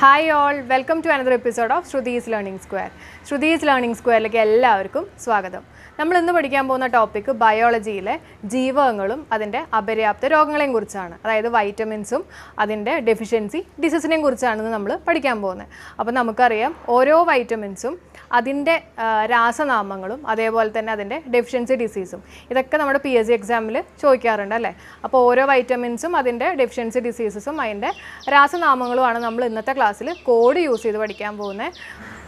Hi all welcome to another episode of Shruti's learning square Shruti's learning സ്ക്വയറിലേക്ക് എല്ലാവർക്കും സ്വാഗതം. നമ്മൾ ഇന്ന് പഠിക്കാൻ പോകുന്ന ടോപ്പിക്ക് ബയോളജിയിലെ ജീവകങ്ങളും അതിന്റെ അപര്യാപ്ത രോഗങ്ങളെയും കുറിച്ചാണ്. അതായത് വൈറ്റമിൻസും അതിന്റെ ഡെഫിഷ്യൻസി ഡിസീസിനെയും കുറിച്ചാണ് നമ്മൾ പഠിക്കാൻ പോകുന്നത്. അപ്പോൾ നമുക്കറിയാം ഓരോ വൈറ്റമിൻസും അതിന്റെ രാസനാമങ്ങളും അതേപോലെ തന്നെ അതിന്റെ ഡെഫിഷ്യൻസി ഡിസീസും ഇതൊക്കെ നമ്മുടെ പി എസ് സി എക്സാമിൽ ചോദിക്കാറുണ്ട് അല്ലേ? അപ്പോൾ ഓരോ വൈറ്റമിൻസും അതിന്റെ ഡെഫിഷ്യൻസി ഡിസീസസും അതിന്റെ രാസനാമങ്ങളുമാണ് നമ്മൾ ഇന്നത്തെ ക്ലാസ്സിൽ കോഡ് യൂസ് ചെയ്ത് പഠിക്കാൻ പോകുന്നത്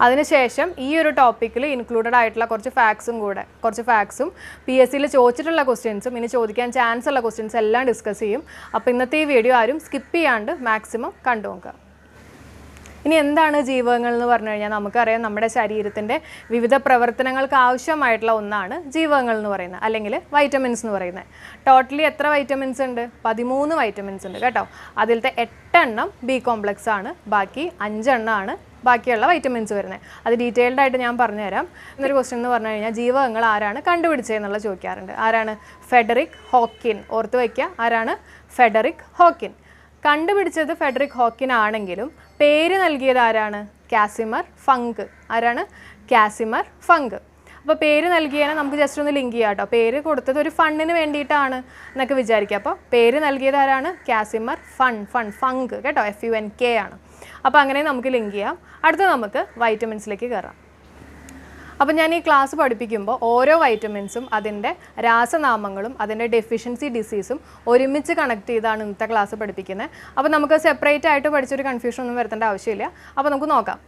അതിനുശേഷം ഈ ഒരു ടോപ്പിക്കിൽ ഇൻക്ലൂഡഡ് ആയിട്ടുള്ള കുറച്ച് ഫാക്സും കൂടെ കുറച്ച് ഫാക്സും പി എസ് സിയിൽ ചോദിച്ചിട്ടുള്ള ക്വസ്റ്റ്യൻസും ഇനി ചോദിക്കാൻ ചാൻസ് ഉള്ള ക്വസ്റ്റ്യൻസ് എല്ലാം ഡിസ്കസ് ചെയ്യും. അപ്പോൾ ഇന്നത്തെ ഈ വീഡിയോ ആരും സ്കിപ്പ് ചെയ്യാണ്ട് മാക്സിമം കണ്ടു നോക്കുക. ഇനി എന്താണ് ജീവകങ്ങൾ എന്ന് പറഞ്ഞു കഴിഞ്ഞാൽ നമുക്കറിയാം നമ്മുടെ ശരീരത്തിന്റെ വിവിധ പ്രവർത്തനങ്ങൾക്ക് ആവശ്യമായിട്ടുള്ള ഒന്നാണ് ജീവകങ്ങൾ എന്ന് പറയുന്നത് അല്ലെങ്കിൽ വൈറ്റമിൻസ് എന്ന് പറയുന്നത്. ടോട്ടലി എത്ര വൈറ്റമിൻസ് ഉണ്ട്? പതിമൂന്ന് വൈറ്റമിൻസ് ഉണ്ട് കേട്ടോ. അതിലത്തെ എട്ടെണ്ണം ബി കോംപ്ലക്സ് ആണ് ബാക്കി അഞ്ചെണ്ണമാണ് ബാക്കിയുള്ള വൈറ്റമിൻസ് വരുന്നത്. അത് ഡീറ്റെയിൽഡ് ആയിട്ട് ഞാൻ പറഞ്ഞുതരാം. എന്നൊരു ക്വസ്റ്റ്യൻ എന്ന് പറഞ്ഞു കഴിഞ്ഞാൽ ജീവകങ്ങൾ ആരാണ് കണ്ടുപിടിച്ചതെന്നുള്ള ചോദിക്കാറുണ്ട്. ആരാണ്? ഫെഡറിക് ഹോക്കിൻ ഓർത്ത് വയ്ക്കുക ആരാണ്? ഫെഡറിക് ഹോക്കിൻ കണ്ടുപിടിച്ചത് ഫെഡറിക് ഹോക്കിൻ ആണെങ്കിലും പേര് നൽകിയത് ആരാണ്? Casimir Funk. ആരാണ്? Casimir Funk. അപ്പോൾ പേര് നൽകിയതിനെ നമുക്ക് ജസ്റ്റ് ഒന്ന് ലിങ്ക് ചെയ്യാം കേട്ടോ പേര് കൊടുത്തത് ഒരു ഫണ്ണിന് വേണ്ടിയിട്ടാണ് എന്നൊക്കെ വിചാരിക്കുക അപ്പോൾ പേര് നൽകിയത് ആരാണ്? Casimir fun fun Funk. കേട്ടോ എഫ് യു എൻ കെ ആണ്. അപ്പോൾ അങ്ങനെ നമുക്ക് ലിങ്ക് ചെയ്യാം. അടുത്ത നമുക്ക് വൈറ്റമിൻസിലേക്ക് കയറാം അപ്പോൾ ഞാൻ ഈ ക്ലാസ് പഠിപ്പിക്കുമ്പോൾ ഓരോ വൈറ്റമിൻസും അതിന്റെ രാസനാമങ്ങളും അതിന്റെ ഡെഫിഷ്യൻസി ഡിസീസും ഒരുമിച്ച് കണക്ട് ചെയ്താണ് ഇന്നത്തെ ക്ലാസ് പഠിപ്പിക്കുന്നത് അപ്പോൾ നമുക്ക് സെപ്പറേറ്റ് ആയിട്ട് പഠിച്ചൊരു കൺഫ്യൂഷൻ ഒന്നും വരുത്തേണ്ട ആവശ്യമില്ല. അപ്പോൾ നമുക്ക് നോക്കാം.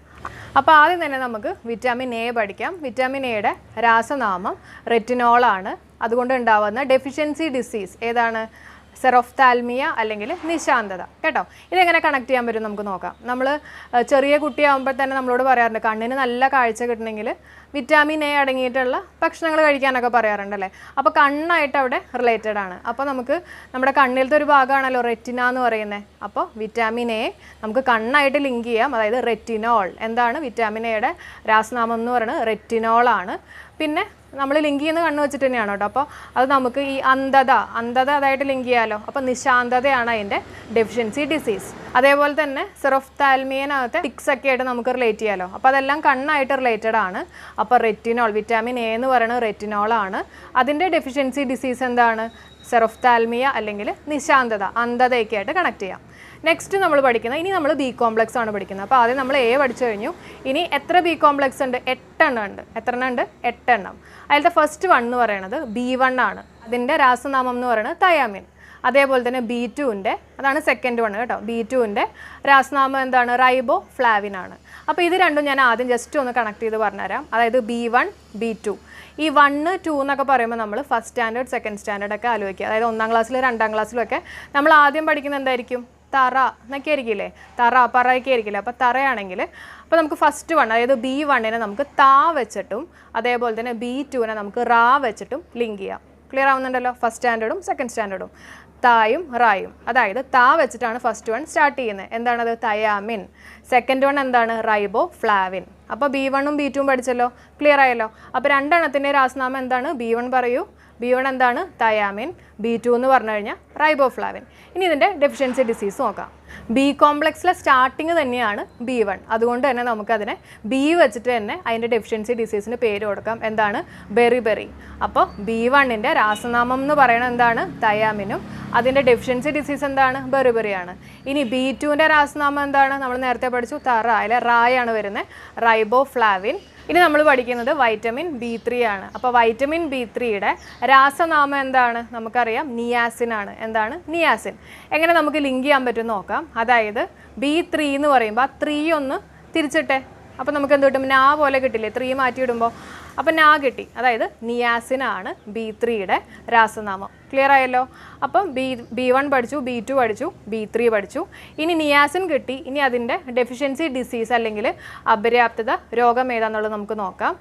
അപ്പോൾ ആദ്യം തന്നെ നമുക്ക് വിറ്റാമിൻ എ പഠിക്കാം. വിറ്റാമിൻ എയുടെ രാസനാമം റെറ്റിനോളാണ് അതുകൊണ്ട് ഉണ്ടാവുന്ന ഡെഫിഷ്യൻസി ഡിസീസ് ഏതാണ്? സെറോഫ്താൽമിയ അല്ലെങ്കിൽ നിശാന്തത. കേട്ടോ? ഇതെങ്ങനെ കണക്ട് ചെയ്യാൻ പറ്റും നമുക്ക് നോക്കാം. നമ്മൾ ചെറിയ കുട്ടിയാകുമ്പോൾ തന്നെ നമ്മളോട് പറയാറുണ്ട് കണ്ണിന് നല്ല കാഴ്ച കിട്ടണമെങ്കിൽ വിറ്റാമിൻ എ അടങ്ങിയിട്ടുള്ള ഭക്ഷണങ്ങൾ കഴിക്കാനൊക്കെ പറയാറുണ്ടല്ലേ? അപ്പോൾ കണ്ണായിട്ട് അവിടെ റിലേറ്റഡ് ആണ്. അപ്പോൾ നമുക്ക് നമ്മുടെ കണ്ണിലത്തെ ഒരു ഭാഗമാണല്ലോ റെറ്റിന എന്ന് പറയുന്നത് അപ്പോൾ വിറ്റാമിൻ എ നമുക്ക് കണ്ണായിട്ട് ലിങ്ക് ചെയ്യാം. അതായത് റെറ്റിനോൾ എന്താണ് വിറ്റാമിൻ എയുടെ രാസനാമം എന്ന് പറയുന്നത്? റെറ്റിനോൾ ആണ്. പിന്നെ നമ്മൾ ലിങ്ക് ചെയ്യുന്ന കണ്ണ് വെച്ചിട്ട് തന്നെയാണ് കേട്ടോ. അപ്പോൾ അത് നമുക്ക് ഈ അന്ധത അന്ധത അതായിട്ട് ലിങ്ക് ചെയ്യാമല്ലോ അപ്പോൾ നിശാന്തതയാണ് അതിന്റെ ഡെഫിഷ്യൻസി ഡിസീസ് അതേപോലെ തന്നെ സെറോഫ്താൽമിയനകത്തെ ടിക്സ് ഒക്കെ ആയിട്ട് നമുക്ക് റിലേറ്റ് ചെയ്യാമല്ലോ അപ്പോൾ അതെല്ലാം കണ്ണായിട്ട് റിലേറ്റഡ് ആണ്. അപ്പോൾ റെറ്റിനോൾ വിറ്റാമിൻ എ എന്ന് പറയുന്നത് റെറ്റിനോളാണ് അതിന്റെ ഡെഫിഷ്യൻസി ഡിസീസ് എന്താണ്? സെറോഫ്താൽമിയ അല്ലെങ്കിൽ നിശാന്തത അന്ധതയൊക്കെ ആയിട്ട് കണക്ട് ചെയ്യാം. നെക്സ്റ്റ് നമ്മൾ പഠിക്കുന്നത് ഇനി നമ്മൾ ബി കോംപ്ലക്സ് ആണ് പഠിക്കുന്നത്. അപ്പോൾ ആദ്യം നമ്മൾ എ പഠിച്ചു കഴിഞ്ഞു. ഇനി എത്ര ബി കോംപ്ലക്സ് ഉണ്ട്? എട്ടെണ്ണം ഉണ്ട്. എത്ര എണ്ണം ഉണ്ട്? എട്ടെണ്ണം. അതിലത്തെ ഫസ്റ്റ് വൺ എന്ന് പറയുന്നത് ബി വൺ ആണ്. അതിന്റെ രാസനാമം എന്ന് പറയുന്നത് തയാമിൻ അതേപോലെ തന്നെ ബി ടുവിന്റെ അതാണ് സെക്കൻഡ് വൺ കേട്ടോ. ബി ടുവിന്റെ രാസനാമം എന്താണ്? റൈബോ ഫ്ലാവിൻ ആണ്. അപ്പോൾ ഇത് രണ്ടും ഞാൻ ആദ്യം ജസ്റ്റ് ഒന്ന് കണക്ട് ചെയ്ത് പറഞ്ഞുതരാം. അതായത് ബി വൺ ബി ടു ഈ വണ്ണ് ടു എന്നൊക്കെ പറയുമ്പോൾ നമ്മൾ ഫസ്റ്റ് സ്റ്റാൻഡേർഡ് സെക്കൻഡ് സ്റ്റാൻഡേർഡ് ഒക്കെ ആലോചിക്കുക. അതായത് ഒന്നാം ക്ലാസ്സിലും രണ്ടാം ക്ലാസ്സിലും ഒക്കെ നമ്മൾ ആദ്യം പഠിക്കുന്നത് എന്തായിരിക്കും? തറ എന്നൊക്കെ ആയിരിക്കില്ലേ? തറ പറയൊക്കെ ആയിരിക്കില്ല? അപ്പോൾ തറയാണെങ്കിൽ അപ്പോൾ നമുക്ക് ഫസ്റ്റ് വൺ അതായത് ബി വണ്ണിനെ നമുക്ക് താ വെച്ചിട്ടും അതേപോലെ തന്നെ ബി ടുവിനെ നമുക്ക് റാ വെച്ചിട്ടും ലിങ്ക് ചെയ്യാം. ക്ലിയർ ആവുന്നുണ്ടല്ലോ? ഫസ്റ്റ് സ്റ്റാൻഡേർഡും സെക്കൻഡ് സ്റ്റാൻഡേർഡും തായും റായും. അതായത് താ വെച്ചിട്ടാണ് ഫസ്റ്റ് വൺ സ്റ്റാർട്ട് ചെയ്യുന്നത്. എന്താണത്? തയാമിൻ. സെക്കൻഡ് വൺ എന്താണ്? റൈബോ ഫ്ലാവിൻ അപ്പോൾ ബി വണ്ണും ബി ടുവും പഠിച്ചല്ലോ? ക്ലിയർ ആയല്ലോ? അപ്പോൾ രണ്ടെണ്ണത്തിന്റെ രാസനാമം എന്താണ്? ബി വൺ പറയൂ. ബി വൺ എന്താണ്? തയാമിൻ. ബി ടു എന്ന് പറഞ്ഞു കഴിഞ്ഞാൽ റൈബോ ഫ്ലാവിൻ ഇനി ഇതിന്റെ ഡെഫിഷ്യൻസി ഡിസീസ് നോക്കാം. ബി കോംപ്ലക്സിലെ സ്റ്റാർട്ടിങ് തന്നെയാണ് ബി വൺ അതുകൊണ്ട് തന്നെ നമുക്കതിനെ ബി വെച്ചിട്ട് തന്നെ അതിന്റെ ഡെഫിഷ്യൻസി ഡിസീസിന് പേര് കൊടുക്കാം. എന്താണ്? ബെറി ബെറി അപ്പോൾ ബി വണ്ണിന്റെ രാസനാമം എന്ന് പറയുന്നത് എന്താണ്? തയാമിനും അതിന്റെ ഡെഫിഷ്യൻസി ഡിസീസ് എന്താണ്? ബെറിബെറിയാണ് ഇനി ബി ടുവിന്റെ രാസനാമം എന്താണ്? നമ്മൾ നേരത്തെ പഠിച്ചു. തറ അതിലെ റായാണ് വരുന്നത്. റൈബോഫ്ലാവിൻ ഇനി നമ്മൾ പഠിക്കുന്നത് വൈറ്റമിൻ ബി ത്രീ ആണ്. അപ്പോൾ വൈറ്റമിൻ ബി ത്രീയുടെ രാസനാമം എന്താണ്? നമുക്കറിയാം. നിയാസിൻ ആണ്. എന്താണ്? നിയാസിൻ എങ്ങനെ നമുക്ക് ലിങ്ക് ചെയ്യാൻ പറ്റും നോക്കാം. അതായത് ബി ത്രീ എന്ന് പറയുമ്പോൾ ആ ത്രീ ഒന്ന് തിരിച്ചിട്ടെ. അപ്പോൾ നമുക്ക് എന്ത് കിട്ടും? നാ പോലെ കിട്ടില്ലേ? ത്രീ മാറ്റിയിടുമ്പോൾ അപ്പോൾ നാ കിട്ടി. അതായത് നിയാസിനാണ് ബി ത്രീയുടെ രാസനാമം. ക്ലിയർ ആയല്ലോ? അപ്പം ബി ബി വൺ പഠിച്ചു ബി ടു പഠിച്ചു ബി ത്രീ പഠിച്ചു. ഇനി നിയാസിൻ കിട്ടി. ഇനി അതിന്റെ ഡെഫിഷ്യൻസി ഡിസീസ് അല്ലെങ്കിൽ അപര്യാപ്തത രോഗം ഏതാണെന്നുള്ളത് നമുക്ക് നോക്കാം.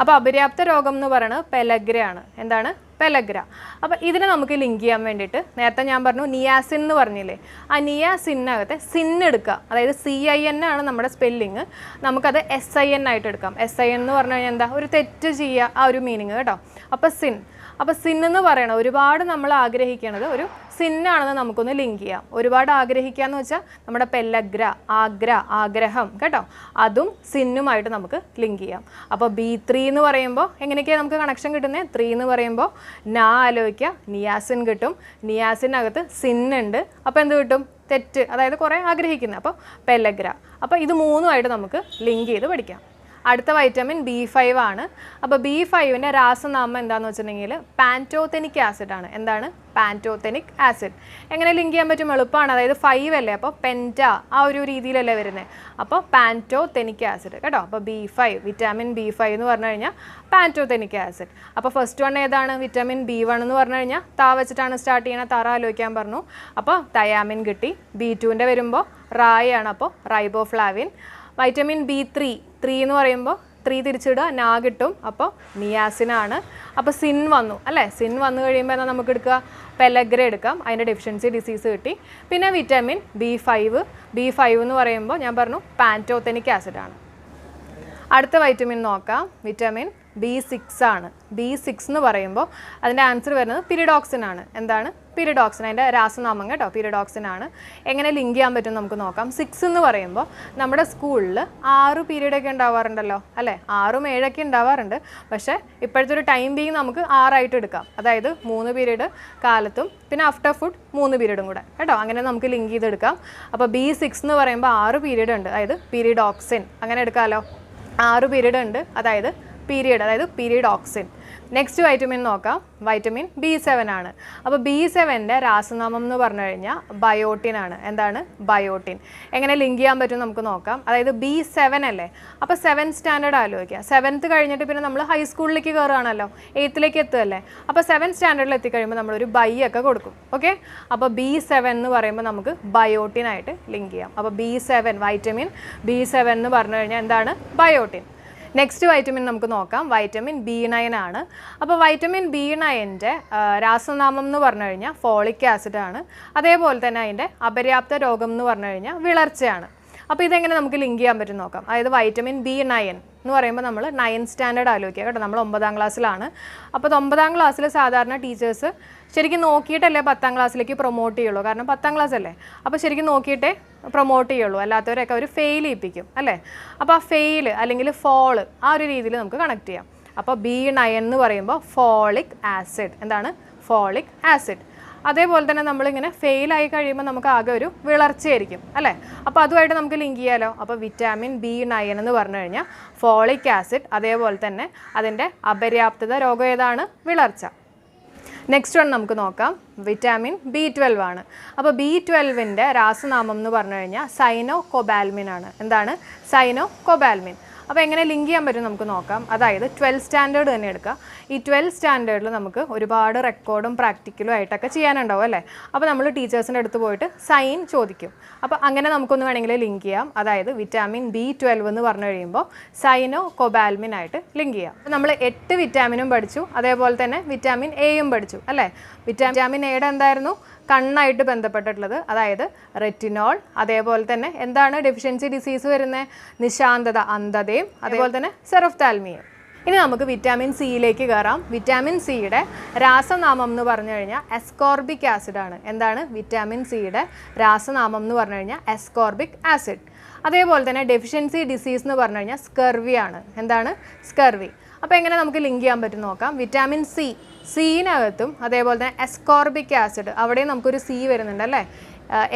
അപ്പോൾ അപര്യാപ്ത രോഗം എന്ന് പറയുന്നത് പെലഗ്രയാണ്. എന്താണ്? പെലഗ്ര. അപ്പോൾ ഇതിനെ നമുക്ക് ലിങ്ക് ചെയ്യാൻ വേണ്ടിയിട്ട് നേരത്തെ ഞാൻ പറഞ്ഞു നിയാസിൻ എന്ന് പറഞ്ഞില്ലേ? ആ നിയാസിനകത്തെ സിൻ എടുക്കുക. അതായത് സി ഐ എൻ ആണ് നമ്മുടെ സ്പെല്ലിങ് നമുക്കത് എസ് ഐ എൻ ആയിട്ട് എടുക്കാം. എസ് ഐ എൻ എന്ന് പറഞ്ഞു കഴിഞ്ഞാൽ എന്താ? ഒരു തെറ്റ് ചെയ്യുക ആ ഒരു മീനിങ് കേട്ടോ. അപ്പോൾ സിൻ അപ്പോൾ സിൻ എന്ന് പറയണത് ഒരുപാട് നമ്മൾ ആഗ്രഹിക്കണത് ഒരു സിന്നാണെന്ന് നമുക്കൊന്ന് ലിങ്ക് ചെയ്യാം. ഒരുപാട് ആഗ്രഹിക്കുക എന്ന് വെച്ചാൽ നമ്മുടെ പെല്ലഗ്ര ആഗ്ര ആഗ്രഹം കേട്ടോ? അതും സിന്നുമായിട്ട് നമുക്ക് ലിങ്ക് ചെയ്യാം. അപ്പോൾ ബി ത്രീ എന്ന് പറയുമ്പോൾ എങ്ങനെയൊക്കെയാണ് നമുക്ക് കണക്ഷൻ കിട്ടുന്നത് ത്രീ എന്ന് പറയുമ്പോൾ നാ ആലോചിക്കുക നിയാസിൻ കിട്ടും. നിയാസിനകത്ത് സിന്നുണ്ട് അപ്പോൾ എന്ത് കിട്ടും? തെറ്റ്. അതായത് കുറേ ആഗ്രഹിക്കുന്നത് അപ്പോൾ പെല്ലഗ്ര. അപ്പോൾ ഇത് മൂന്നുമായിട്ട് നമുക്ക് ലിങ്ക് ചെയ്ത് പഠിക്കാം. അടുത്ത വൈറ്റമിൻ ബി ഫൈവ് ആണ്. അപ്പോൾ ബി ഫൈവിന്റെ രാസനാമം എന്താണെന്ന് വെച്ചിട്ടുണ്ടെങ്കിൽ പാന്റോതെനിക് ആസിഡ് ആണ്. എന്താണ്? പാന്റോതെനിക് ആസിഡ് എങ്ങനെ ലിങ്ക് ചെയ്യാൻ പറ്റും? എളുപ്പമാണ്. അതായത് ഫൈവ് അല്ലേ? അപ്പോൾ പെന്റ ആ ഒരു രീതിയിലല്ലേ വരുന്നത് അപ്പോൾ പാന്റോതെനിക് ആസിഡ് കേട്ടോ? അപ്പോൾ B five vitamin B five എന്ന് പറഞ്ഞു കഴിഞ്ഞാൽ പാന്റോതെനിക് ആസിഡ് അപ്പോൾ ഫസ്റ്റ് വൺ ഏതാണ്? വിറ്റാമിൻ ബി വൺ എന്ന് പറഞ്ഞു കഴിഞ്ഞാൽ താ വെച്ചിട്ടാണ് സ്റ്റാർട്ട് ചെയ്യണത് തറ ആലോചിക്കാൻ പറഞ്ഞു. അപ്പോൾ തയാമിൻ കിട്ടി. ബി ടുവിന്റെ വരുമ്പോൾ റായ് ആണ് അപ്പോൾ riboflavin vitamin B three three എന്ന് പറയുമ്പോൾ ത്രീ തിരിച്ചിടുക നാ കിട്ടും അപ്പോൾ നിയാസിനാണ്. അപ്പോൾ സിൻ വന്നു അല്ലേ? സിൻ വന്നു കഴിയുമ്പോൾ എന്നാൽ നമുക്ക് എടുക്കുക? പെലഗ്ര എടുക്കാം. അതിന്റെ ഡെഫിഷ്യൻസി ഡിസീസ് കിട്ടി. പിന്നെ vitamin B five B five എന്ന് പറയുമ്പോൾ ഞാൻ പറഞ്ഞു പാന്റോത്തനിക് ആസിഡാണ് അടുത്ത വൈറ്റമിൻ നോക്കാം. വിറ്റാമിൻ ബി സിക്സ് ആണ്. ബി സിക്സ് എന്ന് പറയുമ്പോൾ അതിന്റെ ആൻസർ വരുന്നത് പിരിഡോക്സിൻ ആണ്. എന്താണ്? പിരിഡോക്സിൻ അതിന്റെ രാസനാമം കേട്ടോ പീരിഡോക്സിൻ ആണ്. എങ്ങനെ ലിങ്ക് ചെയ്യാൻ പറ്റും നമുക്ക് നോക്കാം. സിക്സ് എന്ന് പറയുമ്പോൾ നമ്മുടെ സ്കൂളിൽ ആറ് പീരീഡൊക്കെ ഉണ്ടാവാറുണ്ടല്ലോ അല്ലേ? ആറും ഏഴൊക്കെ ഉണ്ടാവാറുണ്ട്. പക്ഷേ ഇപ്പോഴത്തെ ഒരു ടൈം ബീങ് നമുക്ക് ആറായിട്ട് എടുക്കാം. അതായത് മൂന്ന് പീരീഡ് കാലത്തും പിന്നെ ആഫ്റ്റർ ഫുഡ് മൂന്ന് പീരീഡും കൂടെ. കേട്ടോ അങ്ങനെ നമുക്ക് ലിങ്ക് ചെയ്തെടുക്കാം. അപ്പോൾ ബി സിക്സ് എന്ന് പറയുമ്പോൾ ആറ് പീരീഡ് ഉണ്ട്. അതായത് പീരീഡോക്സിൻ അങ്ങനെ എടുക്കാമല്ലോ ആറ് പീരീഡ് ഉണ്ട്. അതായത് പീരീഡ് അതായത് പീരീഡ് ഓക്സിൻ നെക്സ്റ്റ് വൈറ്റമിൻ നോക്കാം. വൈറ്റമിൻ ബി സെവൻ ആണ്. അപ്പോൾ ബി സെവന്റെ രാസനാമം എന്ന് പറഞ്ഞു കഴിഞ്ഞാൽ ബയോട്ടിൻ ആണ്. എന്താണ്? ബയോട്ടിൻ എങ്ങനെ ലിങ്ക് ചെയ്യാൻ പറ്റും നമുക്ക് നോക്കാം. അതായത് ബി സെവൻ അല്ലേ? അപ്പോൾ സെവൻ സ്റ്റാൻഡേർഡ് ആലോചിക്കുക സെവൻത്ത് കഴിഞ്ഞിട്ട് പിന്നെ നമ്മൾ ഹൈസ്കൂളിലേക്ക് കയറുകയാണല്ലോ എയ്ത്തിലേക്ക് എത്തുമല്ലേ അപ്പോൾ സെവൻ സ്റ്റാൻഡേർഡിൽ എത്തിക്കഴിയുമ്പോൾ നമ്മളൊരു ബൈ ഒക്കെ കൊടുക്കും. ഓക്കെ അപ്പോൾ ബി സെവൻ എന്ന് പറയുമ്പോൾ നമുക്ക് ബയോട്ടിനായിട്ട് ലിങ്ക് ചെയ്യാം. അപ്പോൾ B seven vitamin B seven എന്ന് പറഞ്ഞു കഴിഞ്ഞാൽ എന്താണ്? ബയോട്ടിൻ നെക്സ്റ്റ് വൈറ്റമിൻ നമുക്ക് നോക്കാം. വൈറ്റമിൻ ബി നയൻ ആണ്. അപ്പോൾ വൈറ്റമിൻ ബി നയന്റെ രാസനാമം എന്ന് പറഞ്ഞു കഴിഞ്ഞാൽ ഫോളിക് ആസിഡ് ആണ്. അതേപോലെ തന്നെ അതിന്റെ അപര്യാപ്ത രോഗം എന്ന് പറഞ്ഞു കഴിഞ്ഞാൽ വിളർച്ചയാണ്. അപ്പോൾ ഇതെങ്ങനെ നമുക്ക് ലിങ്ക് ചെയ്യാൻ പറ്റും നോക്കാം. അതായത് വൈറ്റമിൻ ബി നയൻ എന്ന് പറയുമ്പോൾ നമ്മൾ നയൻ സ്റ്റാൻഡേർഡ് ആലോചിക്കുക കേട്ടോ. നമ്മൾ ഒമ്പതാം ക്ലാസ്സിലാണ് അപ്പോൾ ഒമ്പതാം ക്ലാസ്സിൽ സാധാരണ ടീച്ചേഴ്സ് ശരിക്കും നോക്കിയിട്ടല്ലേ പത്താം ക്ലാസ്സിലേക്ക് പ്രൊമോട്ട് ചെയ്യുള്ളൂ. കാരണം പത്താം ക്ലാസ് അല്ലേ? അപ്പോൾ ശരിക്കും നോക്കിയിട്ടേ പ്രൊമോട്ട് ചെയ്യുള്ളൂ. അല്ലാത്തവരൊക്കെ അവർ ഫെയിൽ ചെയ്യിപ്പിക്കും അല്ലേ? അപ്പോൾ ആ ഫെയിൽ അല്ലെങ്കിൽ ഫോൾ ആ ഒരു രീതിയിൽ നമുക്ക് കണക്ട് ചെയ്യാം. അപ്പോൾ ബി നയൻ എന്ന് പറയുമ്പോൾ ഫോളിക് ആസിഡ് എന്താണ്? ഫോളിക് ആസിഡ് അതേപോലെ തന്നെ നമ്മളിങ്ങനെ ഫെയിൽ ആയി കഴിയുമ്പോൾ നമുക്ക് ആകെ ഒരു വിളർച്ചയായിരിക്കും അല്ലേ? അപ്പോൾ അതുമായിട്ട് നമുക്ക് ലിങ്ക് ചെയ്യാലോ? അപ്പോൾ വിറ്റാമിൻ ബി നയൻ എന്ന് പറഞ്ഞു കഴിഞ്ഞാൽ ഫോളിക് ആസിഡ് അതേപോലെ തന്നെ അതിന്റെ അപര്യാപ്തത രോഗം ഏതാണ്? വിളർച്ച. നെക്സ്റ്റ് വൺ നമുക്ക് നോക്കാം. വിറ്റാമിൻ ബി ട്വൽവ് ആണ്. അപ്പോൾ ബി ട്വൽവിന്റെ രാസനാമം എന്ന് പറഞ്ഞു കഴിഞ്ഞാൽ സൈനോ കൊബാൽമിൻ ആണ്. എന്താണ്? സൈനോ കൊബാൽമിൻ അപ്പോൾ എങ്ങനെ ലിങ്ക് ചെയ്യാൻ പറ്റും നമുക്ക് നോക്കാം. അതായത് ട്വൽവ് സ്റ്റാൻഡേർഡ് തന്നെ എടുക്കുക. ഈ ട്വൽവ് സ്റ്റാൻഡേർഡിൽ നമുക്ക് ഒരുപാട് റെക്കോർഡും പ്രാക്ടിക്കലും ആയിട്ടൊക്കെ ചെയ്യാനുണ്ടാവും അല്ലേ? അപ്പോൾ നമ്മൾ ടീച്ചേഴ്സിന്റെ അടുത്ത് പോയിട്ട് സൈൻ ചോദിക്കും. അപ്പോൾ അങ്ങനെ നമുക്കൊന്ന് വേണമെങ്കിൽ ലിങ്ക് ചെയ്യാം. അതായത് വിറ്റാമിൻ ബി ട്വൽവ് എന്ന് പറഞ്ഞു കഴിയുമ്പോൾ സൈനോ കൊബാൽമിൻ ആയിട്ട് ലിങ്ക് ചെയ്യാം. നമ്മൾ എട്ട് വിറ്റാമിനും പഠിച്ചു. അതേപോലെ തന്നെ വിറ്റാമിൻ എയും പഠിച്ചു. അല്ലേ? വിറ്റാമിൻ എയുടെ എന്തായിരുന്നു? കണ്ണായിട്ട് ബന്ധപ്പെട്ടിട്ടുള്ളത്. അതായത് റെറ്റിനോൾ അതേപോലെ തന്നെ എന്താണ് ഡെഫിഷ്യൻസി ഡിസീസ് വരുന്ന? നിശാന്തത അന്ധതയും അതേപോലെ തന്നെ സെറഫ്താൽമിയും ഇനി നമുക്ക് വിറ്റാമിൻ സിയിലേക്ക് കയറാം. വിറ്റാമിൻ സിയുടെ രാസനാമം എന്ന് പറഞ്ഞു കഴിഞ്ഞാൽ എസ്കോർബിക് ആസിഡ് ആണ്. എന്താണ് വിറ്റാമിൻ സിയുടെ രാസനാമം എന്ന് പറഞ്ഞു കഴിഞ്ഞാൽ എസ്കോർബിക് ആസിഡ് അതേപോലെ തന്നെ ഡെഫിഷ്യൻസി ഡിസീസ് എന്ന് പറഞ്ഞു കഴിഞ്ഞാൽ സ്കർവി ആണ്. എന്താണ്? സ്കർവി അപ്പോൾ എങ്ങനെ നമുക്ക് ലിങ്ക് ചെയ്യാൻ പറ്റും നോക്കാം. വിറ്റാമിൻ സി സീനകത്തും അതേപോലെ തന്നെ എസ്കോർബിക് ആസിഡ് അവിടെയും നമുക്കൊരു സി വരുന്നുണ്ട് അല്ലേ?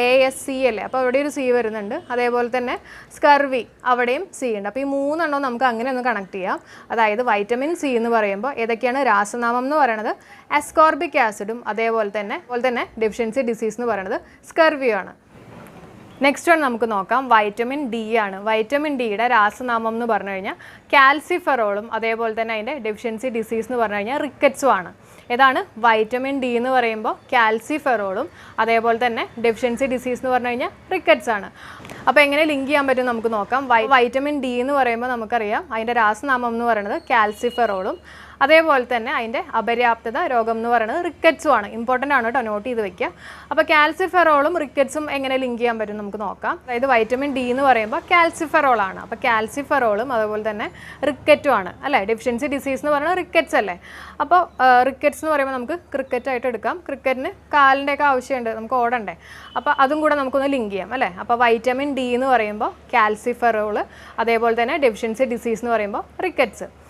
എ എസ് സി അല്ലേ? അപ്പോൾ അവിടെ ഒരു സി വരുന്നുണ്ട്. അതേപോലെ തന്നെ സ്കർവി അവിടെയും സി ഉണ്ട്. അപ്പോൾ ഈ മൂന്നെണ്ണം നമുക്ക് അങ്ങനെ ഒന്ന് കണക്ട് ചെയ്യാം. അതായത് വൈറ്റമിൻ സി എന്ന് പറയുമ്പോൾ ഏതൊക്കെയാണ്? രാസനാമം എന്ന് പറയുന്നത് എസ്കോർബിക് ആസിഡും അതേപോലെ തന്നെ അതുപോലെ തന്നെ ഡെഫിഷ്യൻസി ഡിസീസ് എന്ന് പറയുന്നത് സ്കർവിയാണ് നെക്സ്റ്റ് വൺ നമുക്ക് നോക്കാം. വൈറ്റമിൻ ഡി ആണ്. വൈറ്റമിൻ ഡിയുടെ രാസനാമം എന്ന് പറഞ്ഞു കഴിഞ്ഞാൽ കാൽസിഫെറോളും അതേപോലെ തന്നെ അതിന്റെ ഡെഫിഷ്യൻസി ഡിസീസ് എന്ന് പറഞ്ഞു കഴിഞ്ഞാൽ റിക്കറ്റ്സും ആണ്. ഏതാണ്? വൈറ്റമിൻ ഡി എന്ന് പറയുമ്പോൾ കാൽസിഫെറോളും അതേപോലെ തന്നെ ഡെഫിഷ്യൻസി ഡിസീസ് എന്ന് പറഞ്ഞു കഴിഞ്ഞാൽ റിക്കറ്റ്സ് ആണ്. അപ്പോൾ എങ്ങനെ ലിങ്ക് ചെയ്യാൻ പറ്റും നമുക്ക് നോക്കാം. വൈറ്റമിൻ ഡി എന്ന് പറയുമ്പോൾ നമുക്കറിയാം. അതിന്റെ രാസനാമം എന്ന് പറയുന്നത് കാൽസിഫെറോളും അതേപോലെ തന്നെ അതിന്റെ അപര്യാപ്തത രോഗം എന്ന് പറയുന്നത് റിക്കറ്റ്സും ആണ്. ഇമ്പോർട്ടന്റ് ആണ് കേട്ടോ. നോട്ട് ചെയ്ത് വെക്കുക. അപ്പോൾ കാൽസിഫെറോളും റിക്കറ്റ്സും എങ്ങനെ ലിങ്ക് ചെയ്യാൻ പറ്റും നമുക്ക് നോക്കാം. അതായത് വൈറ്റമിൻ ഡി എന്ന് പറയുമ്പോൾ കാൽസിഫെറോൾ ആണ്. അപ്പോൾ കാൽസിഫെറോളും അതുപോലെ തന്നെ റിക്കറ്റും ആണ്. അല്ലേ? ഡെഫിഷ്യൻസി ഡിസീസ് എന്ന് പറയുന്നത് റിക്കറ്റ്സ് അല്ലേ? അപ്പോൾ റിക്കറ്റ്സ് എന്ന് പറയുമ്പോൾ നമുക്ക് ക്രിക്കറ്റ് ആയിട്ട് എടുക്കാം. ക്രിക്കറ്റിന് കാലിന്റെയൊക്കെ ആവശ്യമുണ്ട്. നമുക്ക് ഓടണ്ടേ. അപ്പോൾ അതും കൂടെ നമുക്കൊന്ന് ലിങ്ക് ചെയ്യാം. അല്ലേ? അപ്പോൾ വൈറ്റമിൻ ഡി എന്ന് പറയുമ്പോൾ കാൽസിഫെറോൾ അതേപോലെ തന്നെ ഡെഫിഷ്യൻസി ഡിസീസ് എന്ന് പറയുമ്പോൾ റിക്കറ്റ്സ്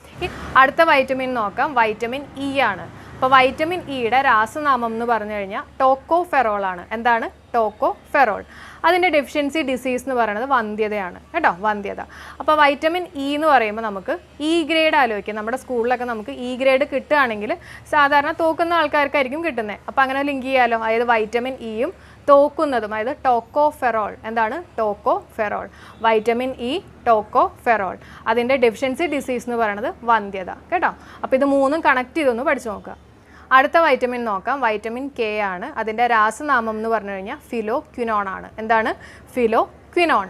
അടുത്ത വൈറ്റമിൻ നോക്കാം. വൈറ്റമിൻ ഇ ആണ്. അപ്പോൾ വൈറ്റമിൻ ഇയുടെ രാസനാമം എന്ന് പറഞ്ഞു കഴിഞ്ഞാൽ ടോക്കോ ഫെറോൾ ആണ്. എന്താണ്? ടോക്കോ ഫെറോൾ അതിന്റെ ഡെഫിഷ്യൻസി ഡിസീസ് എന്ന് പറയുന്നത് വന്ധ്യതയാണ്. കേട്ടോ? വന്ധ്യത. അപ്പോൾ വൈറ്റമിൻ ഇ എന്ന് പറയുമ്പോൾ നമുക്ക് ഇ ഗ്രേഡ് ആലോചിക്കാം. നമ്മുടെ സ്കൂളിലൊക്കെ നമുക്ക് ഇ ഗ്രേഡ് കിട്ടുകയാണെങ്കിൽ സാധാരണ തോക്കുന്ന ആൾക്കാർക്കായിരിക്കും കിട്ടുന്നത്. അപ്പോൾ അങ്ങനെ ലിങ്ക് ചെയ്യാമല്ലോ അതായത് വൈറ്റമിൻ ഇയും തോക്കുന്നതും അതായത് ടോക്കോ ഫെറോൾ എന്താണ്? Tocopherol vitamin E tocopherol അതിന്റെ ഡെഫിഷ്യൻസി ഡിസീസ് എന്ന് പറയുന്നത് വന്ധ്യത. കേട്ടോ? അപ്പോൾ ഇത് മൂന്നും കണക്ട് ചെയ്തൊന്ന് പഠിച്ചു നോക്കുക. അടുത്ത വൈറ്റമിൻ നോക്കാം. വൈറ്റമിൻ കെ ആണ്. അതിന്റെ രാസനാമം എന്ന് പറഞ്ഞു കഴിഞ്ഞാൽ ഫിലോ ക്വിനോൺ ആണ്. എന്താണ്? ഫിലോ ക്വിനോൺ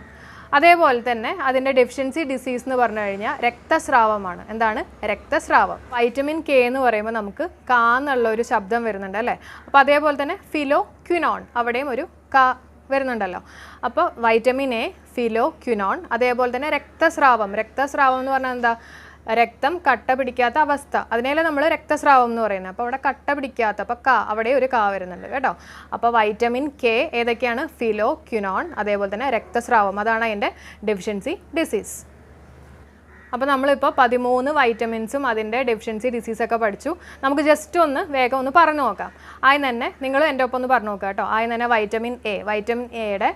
അതേപോലെ തന്നെ അതിന്റെ ഡെഫിഷ്യൻസി ഡിസീസ് എന്ന് പറഞ്ഞു കഴിഞ്ഞാൽ രക്തസ്രാവമാണ്. എന്താണ്? രക്തസ്രാവം. വൈറ്റമിൻ കെ എന്ന് പറയുമ്പോൾ നമുക്ക് കാ എന്നുള്ള ഒരു ശബ്ദം വരുന്നുണ്ട് അല്ലേ? അപ്പോൾ അതേപോലെ തന്നെ ഫിലോ ക്യുനോൺ അവിടെയും ഒരു ക വരുന്നുണ്ടല്ലോ. അപ്പോൾ വൈറ്റമിൻ എ ഫിലോ ക്യുനോൺ അതേപോലെ തന്നെ രക്തസ്രാവം. രക്തസ്രാവം എന്ന് പറഞ്ഞാൽ എന്താ? രക്തം കട്ട പിടിക്കാത്ത അവസ്ഥ. അതിനെയല്ലേ നമ്മൾ രക്തസ്രാവം എന്ന് പറയുന്നത്. അപ്പോൾ അവിടെ കട്ട പിടിക്കാത്ത അപ്പോൾ ക അവിടെ ഒരു കാ വരുന്നുണ്ട് കേട്ടോ. അപ്പോൾ വൈറ്റമിൻ കെ ഏതൊക്കെയാണ്? ഫിലോ ക്യുനോൺ അതേപോലെ തന്നെ രക്തസ്രാവം. അതാണ് അതിന്റെ ഡെഫിഷ്യൻസി ഡിസീസ് അപ്പോൾ നമ്മളിപ്പോൾ പതിമൂന്ന് വൈറ്റമിൻസും അതിന്റെ ഡെഫിഷ്യൻസി ഡിസീസൊക്കെ പഠിച്ചു. നമുക്ക് ജസ്റ്റ് ഒന്ന് വേഗം ഒന്ന് പറഞ്ഞു നോക്കാം. ആദ്യം തന്നെ നിങ്ങൾ എന്റെ ഒപ്പം ഒന്ന് പറഞ്ഞു നോക്കുക കേട്ടോ. ആദ്യം തന്നെ വൈറ്റമിൻ എ വൈറ്റമിൻ എയുടെ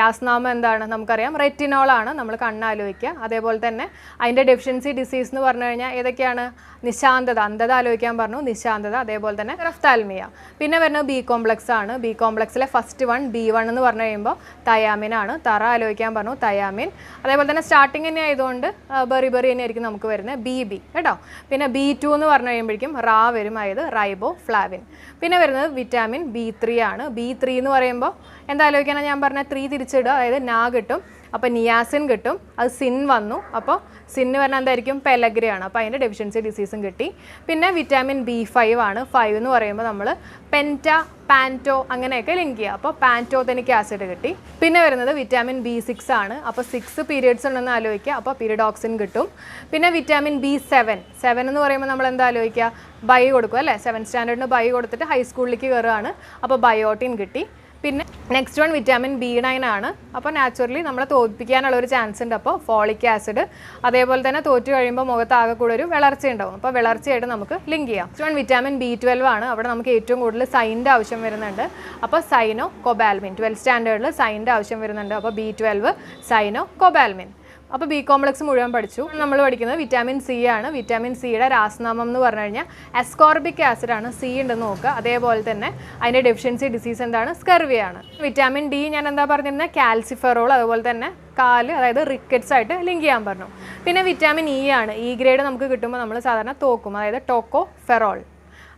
രാസനാമം എന്താണ് നമുക്കറിയാം? റെറ്റിനോളാണ് നമ്മൾ കണ്ണാലോചിക്കുക. അതേപോലെ തന്നെ അതിന്റെ ഡെഫിഷ്യൻസി ഡിസീസ് എന്ന് പറഞ്ഞു കഴിഞ്ഞാൽ ഏതൊക്കെയാണ്? നിശാന്തത. അന്ധത ആലോചിക്കാൻ പറഞ്ഞു. നിശാന്തത അതേപോലെ തന്നെ റഫ്താൽമിയ പിന്നെ വരുന്നത് ബി കോംപ്ലക്സ് ആണ്. ബി കോംപ്ലക്സിലെ ഫസ്റ്റ് വൺ ബി വൺ എന്ന് പറഞ്ഞു കഴിയുമ്പോൾ തയാമിനാണ് തറ ആലോചിക്കാൻ പറഞ്ഞു തയാമിൻ അതേപോലെ തന്നെ സ്റ്റാർട്ടിങ് തന്നെ ആയതുകൊണ്ട് ബെറി ബെറി തന്നെയായിരിക്കും നമുക്ക് വരുന്നത്. ബി ബി കേട്ടോ? പിന്നെ ബി ടു എന്ന് പറഞ്ഞു കഴിയുമ്പോഴേക്കും റാ വരും അതായത് റൈബോ ഫ്ലാവിൻ പിന്നെ വരുന്നത് വിറ്റാമിൻ ബി ത്രീ ആണ്. ബി ത്രീ എന്ന് പറയുമ്പോൾ എന്താലോചിക്കാനാണ് ഞാൻ പറഞ്ഞ ത്രീ തിരിച്ചിടുക അതായത് നാ കിട്ടും അപ്പോൾ നിയാസിൻ കിട്ടും അത് സിൻ വന്നു അപ്പോൾ സിന്ന് പറഞ്ഞാൽ എന്തായിരിക്കും? പെലഗ്രയാണ്. അപ്പോൾ അതിന്റെ ഡെഫിഷ്യൻസി ഡിസീസും കിട്ടി. പിന്നെ വിറ്റാമിൻ ബി ഫൈവ് ആണ്. ഫൈവ് എന്ന് പറയുമ്പോൾ നമ്മൾ പെന്റ പാന്റോ അങ്ങനെയൊക്കെ ലിങ്ക് ചെയ്യുക. അപ്പോൾ പാന്റോതെനിക് ആസിഡ് കിട്ടി. പിന്നെ വരുന്നത് വിറ്റാമിൻ ബി സിക്സ് ആണ്. അപ്പോൾ സിക്സ് പീരിയഡ്സ് ഉണ്ടെന്ന് ആലോചിക്കുക. അപ്പോൾ പീരിഡോക്സിൻ കിട്ടും. പിന്നെ വിറ്റാമിൻ ബി സെവൻ സെവൻ എന്ന് പറയുമ്പോൾ നമ്മൾ എന്താ ആലോചിക്കുക? ബൈ കൊടുക്കുക അല്ലേ? സെവൻ സ്റ്റാൻഡേർഡിന് ബൈ കൊടുത്തിട്ട് ഹൈസ്കൂളിലേക്ക് കയറുകയാണ്. അപ്പോൾ ബയോട്ടിൻ കിട്ടി. പിന്നെ next one vitamin B nine ആണ്. അപ്പോൾ നാച്ചുറലി നമ്മളെ തോൽപ്പിക്കാനുള്ള ഒരു ചാൻസ് ഉണ്ട്. അപ്പോൾ ഫോളിക് ആസിഡ് അതേപോലെ തന്നെ തോറ്റു കഴിയുമ്പോൾ മുഖത്ത് ആകെ കൂടെ ഒരു വിളർച്ച ഉണ്ടാവും. അപ്പോൾ വിളർച്ചയായിട്ട് നമുക്ക് ലിങ്ക് ചെയ്യാം. Next one vitamin B twelve ആണ്. അവിടെ നമുക്ക് ഏറ്റവും കൂടുതൽ സൈന്റെ ആവശ്യം വരുന്നുണ്ട്. അപ്പോൾ സൈനോ കൊബാൽമിൻ ട്വൽത്ത് സ്റ്റാൻഡേർഡിൽ സൈന്റെ ആവശ്യം വരുന്നുണ്ട്. അപ്പോൾ ബി ട്വൽവ് സൈനോ കൊബാൽമിൻ അപ്പോൾ ബി കോംപ്ലക്സ് മുഴുവൻ പഠിച്ചു. നമ്മൾ പഠിക്കുന്നത് വിറ്റാമിൻ സി ആണ്. വിറ്റാമിൻ സിയുടെ രാസനാമം എന്ന് പറഞ്ഞു കഴിഞ്ഞാൽ അസ്കോർബിക് ആസിഡ് ആണ്. സി ഉണ്ടെന്ന് നോക്കുക. അതേപോലെ തന്നെ അതിന്റെ ഡെഫിഷ്യൻസി ഡിസീസ് എന്താണ്? സ്കർവിയാണ് വിറ്റാമിൻ ഡി ഞാൻ എന്താ പറഞ്ഞിരുന്നത് കാൽസിഫറോൾ അതുപോലെ തന്നെ കാൽ അതായത് റിക്കറ്റ്സ് ആയിട്ട് ലിങ്ക് ചെയ്യാൻ പറഞ്ഞു. പിന്നെ വിറ്റാമിൻ ഇ ആണ്. ഇ ഗ്രേഡ് നമുക്ക് കിട്ടുമ്പോൾ നമ്മൾ സാധാരണ തോക്കും. അതായത് ടോക്കോ ഫെറോൾ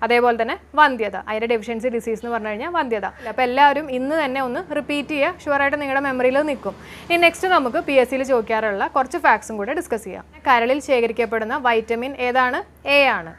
അതേപോലെ തന്നെ വന്ധ്യത അതിന്റെ ഡെഫിഷ്യൻസി ഡിസീസ് എന്ന് പറഞ്ഞു കഴിഞ്ഞാൽ വന്ധ്യത. അപ്പോൾ എല്ലാവരും ഇന്ന് തന്നെ ഒന്ന് റിപ്പീറ്റ് ചെയ്യുക. ഷുവറായിട്ട് നിങ്ങളുടെ മെമ്മറിയിൽ നിൽക്കും. ഇനി നെക്സ്റ്റ് നമുക്ക് പി എസ് സിയിൽ ചോദിക്കാറുള്ള കുറച്ച് ഫാക്ട്സും കൂടെ ഡിസ്കസ് ചെയ്യാം. കരളിൽ ശേഖരിക്കപ്പെടുന്ന വൈറ്റമിൻ ഏതാണ്? എ ആണ്.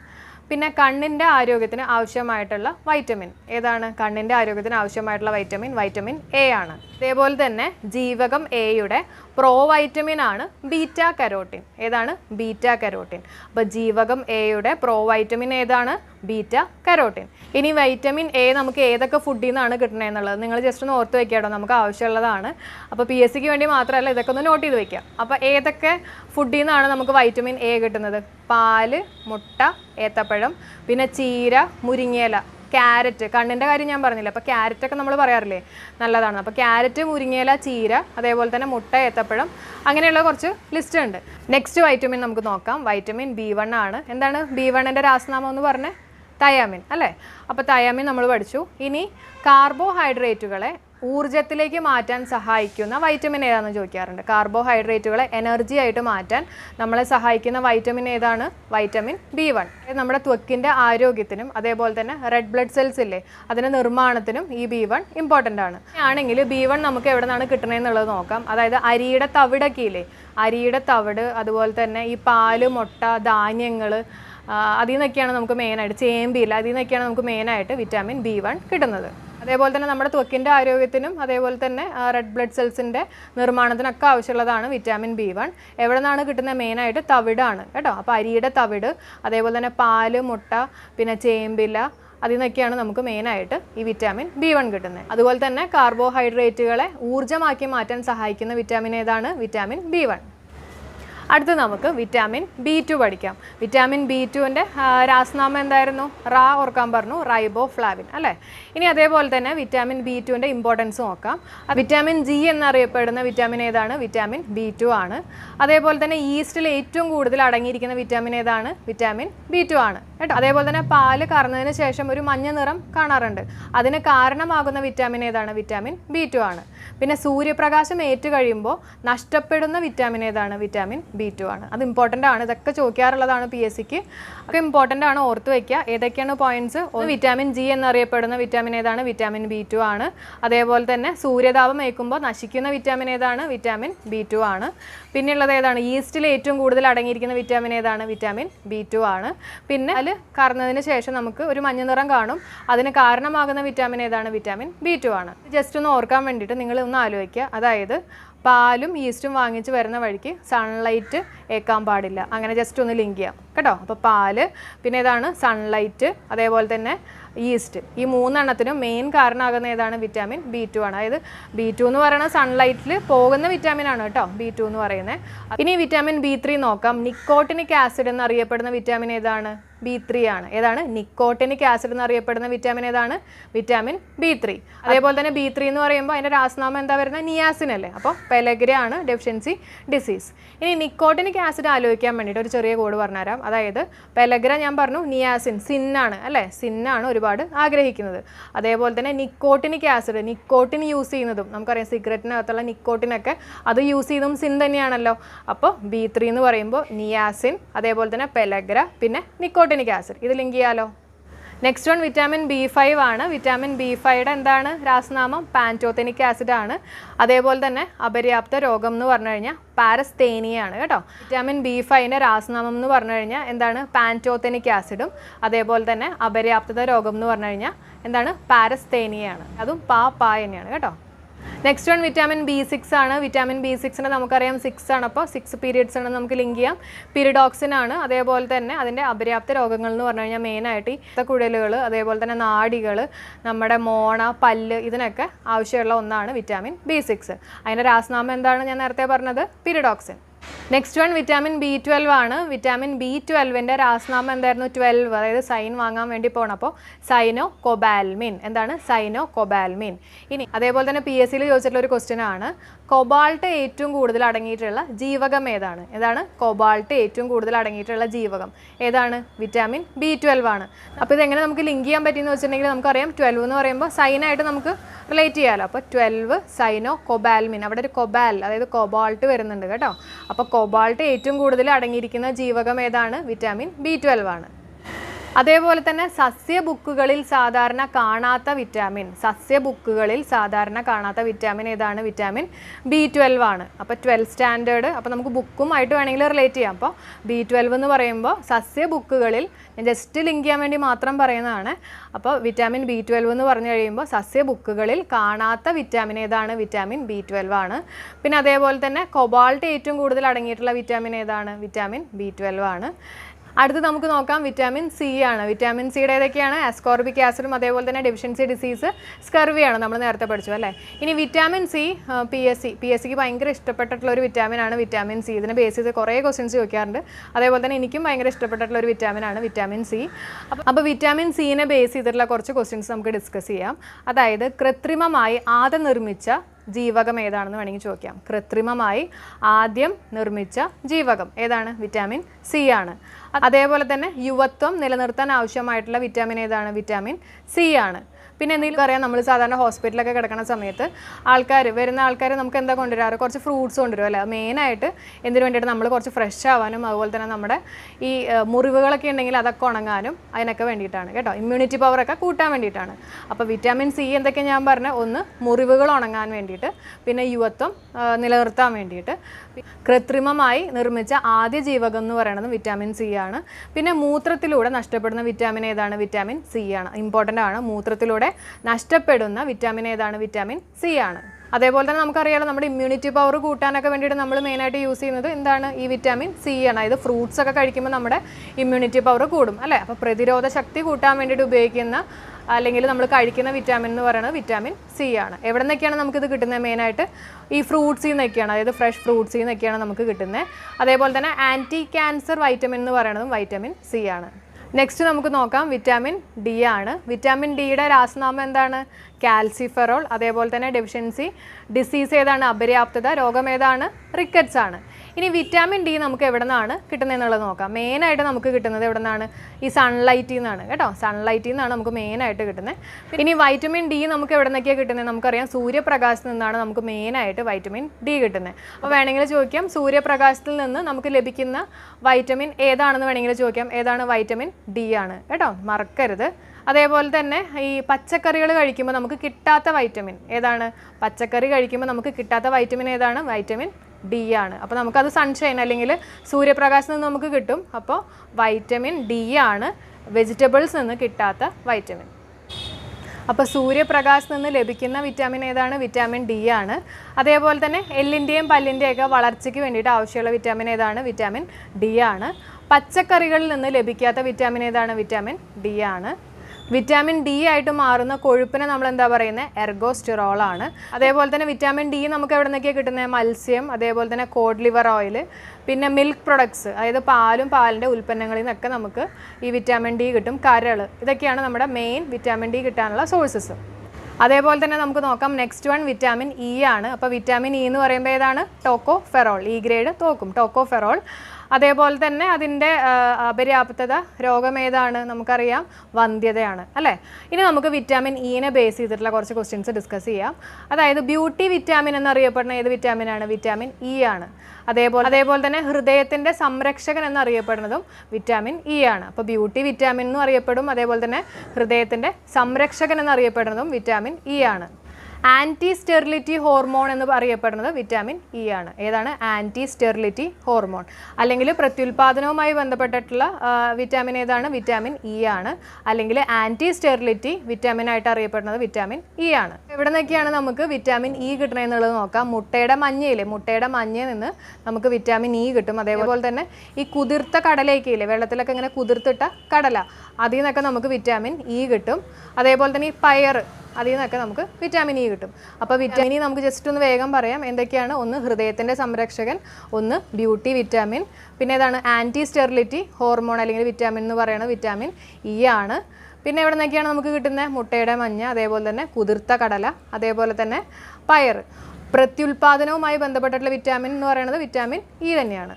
പിന്നെ കണ്ണിന്റെ ആരോഗ്യത്തിന് ആവശ്യമായിട്ടുള്ള വൈറ്റമിൻ ഏതാണ്? കണ്ണിന്റെ ആരോഗ്യത്തിന് ആവശ്യമായിട്ടുള്ള വൈറ്റമിൻ വൈറ്റമിൻ എ ആണ്. അതേപോലെ തന്നെ ജീവകം എയുടെ പ്രോ വൈറ്റമിൻ ആണ് ബീറ്റാ കരോട്ടിൻ ഏതാണ്? ബീറ്റാ കരോട്ടിൻ അപ്പോൾ ജീവകം എയുടെ പ്രോ വൈറ്റമിൻ ഏതാണ്? Beta carotene. ഇനി വൈറ്റമിൻ എ നമുക്ക് ഏതൊക്കെ ഫുഡിൽ നിന്നാണ് കിട്ടുന്നത് എന്നുള്ളത് നിങ്ങൾ ജസ്റ്റ് ഒന്ന് ഓർത്ത് വെക്കാട്ടോ നമുക്ക് ആവശ്യമുള്ളതാണ്. അപ്പോൾ പി എസ് സിക്ക് വേണ്ടി മാത്രമല്ല ഇതൊക്കെ ഒന്ന് നോട്ട് ചെയ്ത് വെക്കുക അപ്പോൾ ഏതൊക്കെ ഫുഡിൽ നിന്നാണ് നമുക്ക് വൈറ്റമിൻ എ കിട്ടുന്നത്? പാൽ മുട്ട ഏത്തപ്പഴം പിന്നെ ചീര മുരിങ്ങയില ക്യാരറ്റ്. കണ്ണിന്റെ കാര്യം ഞാൻ പറഞ്ഞില്ല? അപ്പോൾ ക്യാരറ്റൊക്കെ നമ്മൾ പറയാറില്ലേ? നല്ലതാണ്. അപ്പോൾ ക്യാരറ്റ് മുരിങ്ങയില ചീര അതേപോലെ തന്നെ മുട്ട ഏത്തപ്പഴം അങ്ങനെയുള്ള കുറച്ച് ലിസ്റ്റ് ഉണ്ട്. നെക്സ്റ്റ് വൈറ്റമിൻ നമുക്ക് നോക്കാം. വൈറ്റമിൻ ബി വൺ ആണ്. എന്താണ്? ബി വണ്ണിന്റെ രാസനാമം എന്ന് പറഞ്ഞേ. തയാമിൻ അല്ലേ? അപ്പോൾ തയാമിൻ നമ്മൾ പഠിച്ചു. ഇനി കാർബോഹൈഡ്രേറ്റുകളെ ഊർജത്തിലേക്ക് മാറ്റാൻ സഹായിക്കുന്ന വൈറ്റമിൻ ഏതാണെന്ന് ചോദിക്കാറുണ്ട്. കാർബോഹൈഡ്രേറ്റുകളെ എനർജി ആയിട്ട് മാറ്റാൻ നമ്മളെ സഹായിക്കുന്ന വൈറ്റമിൻ ഏതാണ്? വൈറ്റമിൻ ബി വൺ നമ്മുടെ ത്വക്കിന്റെ ആരോഗ്യത്തിനും അതേപോലെ തന്നെ റെഡ് ബ്ലഡ് സെൽസ് ഇല്ലേ അതിന്റെ നിർമ്മാണത്തിനും ഈ ബി വൺ ഇമ്പോർട്ടന്റ് ആണ്. ആണെങ്കിൽ ബി വൺ നമുക്ക് എവിടെ നിന്നാണ് കിട്ടണമെന്നുള്ളത് നോക്കാം. അതായത് അരിയുടെ തവിടൊക്കെ ഇല്ലേ അരിയുടെ തവിട് അതുപോലെ തന്നെ ഈ പാൽ മുട്ട ധാന്യങ്ങൾ അതിൽ നിന്നൊക്കെയാണ് നമുക്ക് മെയിനായിട്ട് ചേമ്പില്ല അതിൽ നിന്നൊക്കെയാണ് നമുക്ക് മെയിനായിട്ട് വിറ്റാമിൻ ബി വൺ കിട്ടുന്നത്. അതേപോലെ തന്നെ നമ്മുടെ ത്വക്കിന്റെ ആരോഗ്യത്തിനും അതേപോലെ തന്നെ റെഡ് ബ്ലഡ് സെൽസിന്റെ നിർമ്മാണത്തിനൊക്കെ ആവശ്യമുള്ളതാണ് വിറ്റാമിൻ ബി വൺ. എവിടെ നിന്നാണ് കിട്ടുന്നത്? മെയിനായിട്ട് തവിടാണ് കേട്ടോ. അപ്പോൾ അരിയുടെ തവിട് അതേപോലെ തന്നെ പാൽ മുട്ട പിന്നെ ചേമ്പില അതിൽ നിന്നൊക്കെയാണ് നമുക്ക് മെയിനായിട്ട് ഈ വിറ്റാമിൻ ബി വൺ കിട്ടുന്നത്. അതുപോലെ തന്നെ കാർബോഹൈഡ്രേറ്റുകളെ ഊർജമാക്കി മാറ്റാൻ സഹായിക്കുന്ന വിറ്റാമിൻ ഏതാണ്? Vitamin B one. അടുത്ത് നമുക്ക് വിറ്റാമിൻ ബി ടു പഠിക്കാം. വിറ്റാമിൻ ബി ടുവിന്റെ രാസനാമം എന്തായിരുന്നു? റാ ഓർക്കാൻ പറഞ്ഞു റൈബോ ഫ്ലാവിൻ അല്ലേ? ഇനി അതേപോലെ തന്നെ വിറ്റാമിൻ ബി ടുവിന്റെ ഇമ്പോർട്ടൻസ് നോക്കാം. വിറ്റാമിൻ ജി എന്നറിയപ്പെടുന്ന വിറ്റാമിൻ ഏതാണ്? വിറ്റാമിൻ ബി ടു ആണ്. അതേപോലെ തന്നെ ഈസ്റ്റിൽ ഏറ്റവും കൂടുതൽ അടങ്ങിയിരിക്കുന്ന വിറ്റാമിൻ ഏതാണ്? വിറ്റാമിൻ ബി ടു ആണ്. കേട്ടോ? അതേപോലെ തന്നെ പാൽ കറന്നതിന് ശേഷം ഒരു മഞ്ഞ നിറം കാണാറുണ്ട്. അതിന് കാരണമാകുന്ന വിറ്റാമിൻ ഏതാണ്? വിറ്റാമിൻ ബി ടു ആണ്. പിന്നെ സൂര്യപ്രകാശം ഏറ്റു കഴിയുമ്പോൾ നഷ്ടപ്പെടുന്ന വിറ്റാമിൻ ഏതാണ്? വിറ്റാമിൻ ബി ടു ആണ്. അത് ഇമ്പോർട്ടന്റ് ആണ്. ഇതൊക്കെ ചോദിക്കാറുള്ളതാണ് പി എസ് സിക്ക് ഒക്കെ ഇമ്പോർട്ടന്റ് ആണ് ഓർത്ത് വയ്ക്കുക ഏതൊക്കെയാണ് പോയിന്റ്സ് ഒന്ന് വിറ്റാമിൻ ജി എന്നറിയപ്പെടുന്ന വിറ്റാമിൻ ഏതാണ്? വിറ്റാമിൻ ബി ടു ആണ്. അതേപോലെ തന്നെ സൂര്യതാപം ഏൽക്കുമ്പോൾ നശിക്കുന്ന വിറ്റാമിൻ ഏതാണ്? വിറ്റാമിൻ ബി ടു ആണ്. പിന്നെയുള്ളത് ഏതാണ്? ഈസ്റ്റിൽ ഏറ്റവും കൂടുതൽ അടങ്ങിയിരിക്കുന്ന വിറ്റാമിൻ ഏതാണ്? വിറ്റാമിൻ ബി ടു ആണ്. പിന്നെ അതിൽ കറന്നതിന് ശേഷം നമുക്ക് ഒരു മഞ്ഞ നിറം കാണും. അതിന് കാരണമാകുന്ന വിറ്റാമിൻ ഏതാണ്? വിറ്റാമിൻ ബി ടു ആണ്. ജസ്റ്റ് ഒന്ന് ഓർക്കാൻ വേണ്ടിയിട്ട് നിങ്ങൾ ഒന്ന് ആലോചിക്കുക. അതായത് പാലും ഈസ്റ്റും വാങ്ങിച്ച് വരുന്ന വഴിക്ക് സൺലൈറ്റ് ഏക്കാൻ പാടില്ല. അങ്ങനെ ജസ്റ്റ് ഒന്ന് ലിങ്ക് ചെയ്യാം. കേട്ടോ? അപ്പോൾ പാൽ പിന്നെ ഏതാണ്? സൺലൈറ്റ് അതേപോലെ തന്നെ ഈസ്റ്റ് ഈ മൂന്നെണ്ണത്തിനും മെയിൻ കാരണമാകുന്ന ഏതാണ്? വിറ്റാമിൻ ബി ടു ആണ്. അതായത് ബി ടു എന്ന് പറയുന്നത് സൺലൈറ്റിൽ പോകുന്ന വിറ്റാമിൻ ആണ് കേട്ടോ ബി ടു എന്ന് പറയുന്നത്. ഇനി വിറ്റാമിൻ ബി ത്രീ നോക്കാം. നിക്കോട്ടിനിക് ആസിഡ് എന്നറിയപ്പെടുന്ന വിറ്റാമിൻ ഏതാണ്? ബി ത്രീ ആണ്. ഏതാണ്? നിക്കോട്ടിനിക് ആസിഡ് എന്നറിയപ്പെടുന്ന വിറ്റാമിൻ ഏതാണ്? വിറ്റാമിൻ ബി ത്രീ അതേപോലെ തന്നെ ബി ത്രീ എന്ന് പറയുമ്പോൾ അതിന്റെ രാസനാമം എന്താ വരുന്നത്? നിയാസിൻ അല്ലേ? അപ്പോൾ പെലഗ്ര ആണ് ഡെഫിഷ്യൻസി ഡിസീസ് ഇനി നിക്കോട്ടിനിക് ആസിഡ് ആലോചിക്കാൻ വേണ്ടിയിട്ട് ഒരു ചെറിയ കോഡ് പറഞ്ഞുതരാം. അതായത് പെലഗ്ര ഞാൻ പറഞ്ഞു നിയാസിൻ സിന്നാണ് അല്ലേ? സിന്നാണ് ഒരുപാട് ആഗ്രഹിക്കുന്നത്. അതേപോലെ തന്നെ നിക്കോട്ടിനിക് ആസിഡ് നിക്കോട്ടിൻ യൂസ് ചെയ്യുന്നതും. നമുക്കറിയാം സിഗരറ്റിനകത്തുള്ള നിക്കോട്ടിനൊക്കെ അത് യൂസ് ചെയ്തതും സിൻ തന്നെയാണല്ലോ. അപ്പോൾ ബി ത്രീ എന്ന് പറയുമ്പോൾ നിയാസിൻ അതേപോലെ തന്നെ പെലഗ്ര പിന്നെ നിക്കോട്ടിനിക് ആസിഡ് ഇത് ലിങ്ക് ചെയ്യാലോ? Next one vitamin B five ആണ്. വിറ്റാമിൻ ബി ഫൈയുടെ എന്താണ്? രാസനാമം പാന്റോത്തനിക് ആസിഡ് ആണ്. അതേപോലെ തന്നെ അപര്യാപ്ത രോഗം എന്ന് പറഞ്ഞു കഴിഞ്ഞാൽ പാരസ്തേനിയ ആണ് കേട്ടോ. വിറ്റാമിൻ ബി ഫൈവിന്റെ രാസനാമം എന്ന് പറഞ്ഞു കഴിഞ്ഞാൽ എന്താണ്? പാന്റോത്തനിക് ആസിഡും അതേപോലെ തന്നെ അപര്യാപ്തത രോഗം എന്ന് പറഞ്ഞു കഴിഞ്ഞാൽ എന്താണ്? പാരസ്തേനിയ ആണ്. അതും പാ പാ തന്നെയാണ് കേട്ടോ. Next one vitamin B six ആണ്. വിറ്റാമിൻ ബി സിക്സിന് നമുക്കറിയാം. സിക്സ് ആണ്. അപ്പോൾ സിക്സ് പീരിയഡ്സ് ആണ് നമുക്ക് ലിങ്ക് ചെയ്യാം. പിരിഡോക്സിൻ ആണ്. അതേപോലെ തന്നെ അതിന്റെ അപര്യാപ്ത രോഗങ്ങൾ എന്ന് പറഞ്ഞു കഴിഞ്ഞാൽ മെയിനായിട്ട് കുഴലുകൾ അതേപോലെ തന്നെ നാടികൾ നമ്മുടെ മോണ പല്ല് ഇതിനൊക്കെ ആവശ്യമുള്ള ഒന്നാണ് വിറ്റാമിൻ ബി സിക്സ് അതിന്റെ രാസനാമം എന്താണ് ഞാൻ നേരത്തെ പറഞ്ഞത്? Pyridoxine next one vitamin B twelve ആണ്. വിറ്റാമിൻ ബി ട്വൽവിന്റെ രാസനാമം എന്തായിരുന്നു? ട്വൽവ് അതായത് സൈൻ വാങ്ങാൻ വേണ്ടി പോകണം അപ്പോൾ സൈനോ കൊബാൽമിൻ എന്താണ്? സൈനോ കൊബാൽമിൻ ഇനി അതേപോലെ തന്നെ പി എസ് സിയിൽ ചോദിച്ചിട്ടുള്ള ഒരു ക്വസ്റ്റ്യൻ ആണ്. കൊബാൾട്ട് ഏറ്റവും കൂടുതൽ അടങ്ങിയിട്ടുള്ള ജീവകം ഏതാണ്? ഏതാണ് കൊബാൾട്ട് ഏറ്റവും കൂടുതൽ അടങ്ങിയിട്ടുള്ള ജീവകം? ഏതാണ്? വിറ്റാമിൻ ബി ട്വൽവ് ആണ്. അപ്പോൾ ഇതെങ്ങനെ നമുക്ക് ലിങ്ക് ചെയ്യാൻ പറ്റിയെന്ന് വെച്ചിട്ടുണ്ടെങ്കിൽ നമുക്കറിയാം ട്വൽവ് എന്ന് പറയുമ്പോൾ സൈനായിട്ട് നമുക്ക് റിലേറ്റ് ചെയ്യാമല്ലോ അപ്പോൾ ട്വൽവ് സൈനോ കൊബാൽമിൻ. അവിടെ ഒരു കൊബാൽ അതായത് കൊബാൾട്ട് വരുന്നുണ്ട് കേട്ടോ. അപ്പോൾ കൊബാൾട്ട് ഏറ്റവും കൂടുതൽ അടങ്ങിയിരിക്കുന്ന ജീവകം ഏതാണ്? വിറ്റാമിൻ ബി ട്വൽവ് ആണ്. അതേപോലെ തന്നെ സസ്യ ബുക്കുകളിൽ സാധാരണ കാണാത്ത വിറ്റാമിൻ സസ്യ ബുക്കുകളിൽ സാധാരണ കാണാത്ത വിറ്റാമിൻ ഏതാണ്? വിറ്റാമിൻ ബി ട്വൽവ് ആണ്. അപ്പോൾ ട്വൽവ് സ്റ്റാൻഡേർഡ് അപ്പോൾ നമുക്ക് ബുക്കുമായിട്ട് വേണമെങ്കിൽ റിലേറ്റ് ചെയ്യാം. അപ്പോൾ ബി ട്വൽവ് എന്ന് പറയുമ്പോൾ സസ്യ ബുക്കുകളിൽ ഞാൻ ജസ്റ്റ് ലിങ്ക് ചെയ്യാൻ വേണ്ടി മാത്രം പറയുന്നതാണ്. അപ്പോൾ വിറ്റാമിൻ ബി ട്വൽവ് എന്ന് പറഞ്ഞു കഴിയുമ്പോൾ സസ്യ ബുക്കുകളിൽ കാണാത്ത വിറ്റാമിൻ ഏതാണ്? വിറ്റാമിൻ ബി ട്വൽവ് ആണ്. പിന്നെ അതേപോലെ തന്നെ കൊബാൾട്ട് ഏറ്റവും കൂടുതൽ അടങ്ങിയിട്ടുള്ള വിറ്റാമിൻ ഏതാണ്? വിറ്റാമിൻ ബി ട്വൽവ് ആണ്. അടുത്ത് നമുക്ക് നോക്കാം. വിറ്റാമിൻ സി ആണ്. വിറ്റാമിൻ സിയുടെ ഏതൊക്കെയാണ്? അസ്കോർബിക് ആസിഡും അതേപോലെ തന്നെ ഡെഫിഷ്യൻസി ഡിസീസ് സ്കർവിയാണ് നമ്മൾ നേരത്തെ പഠിച്ചു അല്ലേ? ഇനി vitamin C P S C P S സിക്ക് ഭയങ്കര ഇഷ്ടപ്പെട്ടിട്ടുള്ള ഒരു വിറ്റാമിനാണ് വിറ്റാമിൻ സി ഇതിനെ ബേസ് ചെയ്ത് കുറേ ക്വസ്റ്റ്യൻസ് ചോദിക്കാറുണ്ട്. അതേപോലെ തന്നെ എനിക്കും ഭയങ്കര ഇഷ്ടപ്പെട്ടിട്ടുള്ള ഒരു വിറ്റാമിനാണ് വിറ്റാമിൻ സി അപ്പോൾ വിറ്റാമിൻ സിനെ ബേസ് ചെയ്തിട്ടുള്ള കുറച്ച് ക്വസ്റ്റ്യൻസ് നമുക്ക് ഡിസ്കസ് ചെയ്യാം. അതായത് കൃത്രിമമായി ആദ്യം നിർമ്മിച്ച ജീവകം ഏതാണെന്ന് വേണമെങ്കിൽ ചോദിക്കാം. കൃത്രിമമായി ആദ്യം നിർമ്മിച്ച ജീവകം ഏതാണ്? വിറ്റാമിൻ സി ആണ്. അതേപോലെ തന്നെ യുവത്വം നിലനിർത്താൻ ആവശ്യമായിട്ടുള്ള വിറ്റാമിൻ ഏതാണ്? വിറ്റാമിൻ സി ആണ്. പിന്നെ എന്തെങ്കിലും പറയാം നമ്മൾ സാധാരണ ഹോസ്പിറ്റലൊക്കെ കിടക്കുന്ന സമയത്ത് ആൾക്കാർ വരുന്ന ആൾക്കാർ നമുക്ക് എന്താ കൊണ്ടുവരാറ്? കുറച്ച് ഫ്രൂട്ട്സ് കൊണ്ടുവരും അല്ലേ? മെയിനായിട്ട് എന്തിനു വേണ്ടിയിട്ട് നമ്മൾ കുറച്ച് ഫ്രഷ് ആവാനും അതുപോലെ തന്നെ നമ്മുടെ ഈ മുറിവുകളൊക്കെ ഉണ്ടെങ്കിൽ അതൊക്കെ ഉണങ്ങാനും അതിനൊക്കെ വേണ്ടിയിട്ടാണ് കേട്ടോ. ഇമ്മ്യൂണിറ്റി പവറൊക്കെ കൂട്ടാൻ വേണ്ടിയിട്ടാണ്. അപ്പോൾ വിറ്റാമിൻ സി എന്തൊക്കെ ഞാൻ പറഞ്ഞ ഒന്ന് മുറിവുകൾ ഉണങ്ങാൻ വേണ്ടിയിട്ട് പിന്നെ യുവത്വം നിലനിർത്താൻ വേണ്ടിയിട്ട്. കൃത്രിമമായി നിർമ്മിച്ച ആദ്യ ജീവകം എന്ന് പറയുന്നത് വിറ്റാമിൻ സി ആണ്. പിന്നെ മൂത്രത്തിലൂടെ നഷ്ടപ്പെടുന്ന വിറ്റാമിൻ ഏതാണ്? വിറ്റാമിൻ സി ആണ്. ഇമ്പോർട്ടന്റ് ആണ്. മൂത്രത്തിലൂടെ നഷ്ടപ്പെടുന്ന വിറ്റാമിൻ ഏതാണ്? വിറ്റാമിൻ സി ആണ്. അതേപോലെ തന്നെ നമുക്കറിയാലോ നമ്മുടെ ഇമ്മ്യൂണിറ്റി പവർ കൂട്ടാനൊക്കെ വേണ്ടിയിട്ട് നമ്മൾ മെയിനായിട്ട് യൂസ് ചെയ്യുന്നത് എന്താണ്? ഈ വിറ്റാമിൻ സി ആണ്. അതായത് ഫ്രൂട്ട്സ് ഒക്കെ കഴിക്കുമ്പോൾ നമ്മുടെ ഇമ്മ്യൂണിറ്റി പവർ കൂടും അല്ലേ? അപ്പോൾ പ്രതിരോധ ശക്തി കൂട്ടാൻ വേണ്ടിയിട്ട് ഉപയോഗിക്കുന്ന അല്ലെങ്കിൽ നമ്മൾ കഴിക്കുന്ന വിറ്റാമിൻ എന്ന് പറയുന്നത് വിറ്റാമിൻ സി ആണ്. എവിടെ നിന്നൊക്കെയാണ് നമുക്കിത് കിട്ടുന്നത് മെയിനായിട്ട് ഈ ഫ്രൂട്ട്സിൽ നിന്നൊക്കെയാണ്. അതായത് ഫ്രഷ് ഫ്രൂട്ട്സിൽ നിന്നൊക്കെയാണ് നമുക്ക് കിട്ടുന്നത്. അതേപോലെ തന്നെ ആന്റി ക്യാൻസർ വൈറ്റമിൻ എന്ന് പറയുന്നതും വൈറ്റമിൻ സി ആണ്. നെക്സ്റ്റ് നമുക്ക് നോക്കാം. വിറ്റാമിൻ ഡി ആണ്. വിറ്റാമിൻ ഡിയുടെ രാസനാമം എന്താണ്? കാൽസിഫെറോൾ അതേപോലെ തന്നെ ഡെഫിഷ്യൻസി ഡിസീസ് ഏതാണ്? അപര്യാപ്തത. രോഗം ഏതാണ്? റിക്കറ്റ്സ് ആണ്. ഇനി വിറ്റാമിൻ ഡി നമുക്ക് എവിടെ നിന്നാണ് കിട്ടുന്നത് എന്നുള്ളത് നോക്കാം മെയിനായിട്ട് നമുക്ക് കിട്ടുന്നത് എവിടെ നിന്നാണ് ഈ സൺലൈറ്റിൽ നിന്നാണ് കേട്ടോ. സൺലൈറ്റിൽ നിന്നാണ് നമുക്ക് മെയിനായിട്ട് കിട്ടുന്നത്. ഇനി വൈറ്റമിൻ ഡി നമുക്ക് എവിടെ നിന്നൊക്കെയാണ് കിട്ടുന്നത്? നമുക്കറിയാം സൂര്യപ്രകാശത്തിൽ നിന്നാണ് നമുക്ക് മെയിനായിട്ട് വൈറ്റമിൻ ഡി കിട്ടുന്നത്. അപ്പോൾ വേണമെങ്കിൽ ചോദിക്കാം സൂര്യപ്രകാശത്തിൽ നിന്ന് നമുക്ക് ലഭിക്കുന്ന വൈറ്റമിൻ ഏതാണെന്ന് വേണമെങ്കിൽ ചോദിക്കാം. ഏതാണ് വൈറ്റമിൻ ഡി ആണ്? കേട്ടോ മറക്കരുത്. അതേപോലെ തന്നെ ഈ പച്ചക്കറികൾ കഴിക്കുമ്പോൾ നമുക്ക് കിട്ടാത്ത വൈറ്റമിൻ ഏതാണ്? പച്ചക്കറി കഴിക്കുമ്പോൾ നമുക്ക് കിട്ടാത്ത വൈറ്റമിൻ ഏതാണ്? വൈറ്റമിൻ ഡി ആണ്. അപ്പോൾ നമുക്കത് സൺഷൈൻ അല്ലെങ്കിൽ സൂര്യപ്രകാശത്തിൽ നിന്ന് നമുക്ക് കിട്ടും. അപ്പോൾ വൈറ്റമിൻ ഡി ആണ് വെജിറ്റബിൾസ് നിന്ന് കിട്ടാത്ത വൈറ്റമിൻ. അപ്പോൾ സൂര്യപ്രകാശത്തിൽ നിന്ന് ലഭിക്കുന്ന വിറ്റാമിൻ ഏതാണ്? വിറ്റാമിൻ ഡി ആണ്. അതേപോലെ തന്നെ എല്ലിന്റെയും പല്ലിന്റെയൊക്കെ വളർച്ചയ്ക്ക് വേണ്ടിയിട്ട് ആവശ്യമുള്ള വിറ്റാമിൻ ഏതാണ്? വിറ്റാമിൻ ഡി ആണ്. പച്ചക്കറികളിൽ നിന്ന് ലഭിക്കാത്ത വിറ്റാമിൻ ഏതാണ്? വിറ്റാമിൻ ഡി ആണ്. വിറ്റാമിൻ ഡി ആയിട്ട് മാറുന്ന കൊഴുപ്പിനെ നമ്മൾ എന്താ പറയുന്നത് എർഗോസ്റ്റിറോൾ ആണ്. അതേപോലെ തന്നെ വിറ്റാമിൻ ഡി നമുക്ക് എവിടെ നിന്നൊക്കെയാണ് കിട്ടുന്നത് മത്സ്യം അതേപോലെ തന്നെ കോഡ് ലിവർ ഓയിൽ പിന്നെ മിൽക്ക് പ്രൊഡക്ട്സ് അതായത് പാലും പാലിന്റെ ഉൽപ്പന്നങ്ങളിൽ നിന്നൊക്കെ നമുക്ക് ഈ വിറ്റാമിൻ ഡി കിട്ടും. കരൾ ഇതൊക്കെയാണ് നമ്മുടെ മെയിൻ വിറ്റാമിൻ ഡി കിട്ടാനുള്ള സോഴ്സസ്. അതേപോലെ തന്നെ നമുക്ക് നോക്കാം നെക്സ്റ്റ് വൺ വിറ്റാമിൻ ഇ ആണ്. അപ്പോൾ വിറ്റാമിൻ ഇ എന്ന് പറയുമ്പോൾ ഏതാണ്? ടോക്കോ ഫെറോൾ ഇ ഗ്രേഡ് തോക്കും. ടോക്കോ ഫെറോൾ അതേപോലെ തന്നെ അതിന്റെ അപര്യാപ്തത ഏതാണ് നമുക്കറിയാം. വന്ധ്യതയാണ് അല്ലേ? ഇനി നമുക്ക് വിറ്റാമിൻ ഇനെ ബേസ് ചെയ്തിട്ടുള്ള കുറച്ച് ക്വസ്റ്റ്യൻസ് ഡിസ്കസ് ചെയ്യാം. അതായത് ബ്യൂട്ടി വിറ്റാമിൻ എന്നറിയപ്പെടുന്ന ഏത് വിറ്റാമിനാണ് വിറ്റാമിൻ ഇ ആണ്. അതേപോലെ അതേപോലെ തന്നെ ഹൃദയത്തിന്റെ സംരക്ഷകൻ എന്നറിയപ്പെടുന്നതും വിറ്റാമിൻ ഇ ആണ്. അപ്പോൾ ബ്യൂട്ടി വിറ്റാമിൻ എന്നും അറിയപ്പെടും. അതേപോലെ തന്നെ ഹൃദയത്തിന്റെ സംരക്ഷകൻ എന്നറിയപ്പെടുന്നതും വിറ്റാമിൻ ഇ ആണ്. ആന്റി സ്റ്റെറിലിറ്റി ഹോർമോൺ എന്ന് പറയപ്പെടുന്നത് വിറ്റാമിൻ ഇ ആണ്. ഏതാണ്? Anti sterility hormone. അല്ലെങ്കിൽ പ്രത്യുൽപാദനവുമായി ബന്ധപ്പെട്ടിട്ടുള്ള വിറ്റാമിൻ ഏതാണ്? വിറ്റാമിൻ ഇ ആണ്. അല്ലെങ്കിൽ ആന്റി സ്റ്റെറിലിറ്റി വിറ്റാമിൻ ആയിട്ട് അറിയപ്പെടുന്നത് വിറ്റാമിൻ ഇ ആണ്. എവിടെ നിന്നൊക്കെയാണ് നമുക്ക് വിറ്റാമിൻ ഇ കിട്ടണത് എന്നുള്ളത് നോക്കാം. മുട്ടയുടെ മഞ്ഞയിലെ മുട്ടയുടെ മഞ്ഞയിൽ നിന്ന് നമുക്ക് വിറ്റാമിൻ ഇ കിട്ടും. അതേപോലെ തന്നെ ഈ കുതിർത്ത കടലയൊക്കെ ഇല്ലേ? വെള്ളത്തിലൊക്കെ ഇങ്ങനെ കുതിർത്തിട്ട കടല. അതിൽ നിന്നൊക്കെ നമുക്ക് വിറ്റാമിൻ ഇ കിട്ടും. അതേപോലെ തന്നെ ഈ പയർ അതിൽ നിന്നൊക്കെ നമുക്ക് വിറ്റാമിൻ ഇ കിട്ടും. അപ്പോൾ വിറ്റാമിൻ ഇ നമുക്ക് ജസ്റ്റ് ഒന്ന് വേഗം പറയാം. എന്തൊക്കെയാണ്? ഒന്ന് ഹൃദയത്തിന്റെ സംരക്ഷകൻ ഒന്ന് ബ്യൂട്ടി വിറ്റാമിൻ പിന്നെ ഏതാണ്? ആന്റി സ്റ്റെറിലിറ്റി ഹോർമോൺ അല്ലെങ്കിൽ വിറ്റാമിൻ എന്ന് പറയുന്നത് വിറ്റാമിൻ ഇ ആണ്. പിന്നെ എവിടെ നിന്നൊക്കെയാണ് നമുക്ക് കിട്ടുന്നത് മുട്ടയുടെ മഞ്ഞ അതേപോലെ തന്നെ കുതിർത്ത കടല അതേപോലെ തന്നെ പയർ. പ്രത്യുൽപാദനവുമായി ബന്ധപ്പെട്ടിട്ടുള്ള വിറ്റാമിൻ എന്ന് പറയുന്നത് വിറ്റാമിൻ ഇ തന്നെയാണ്.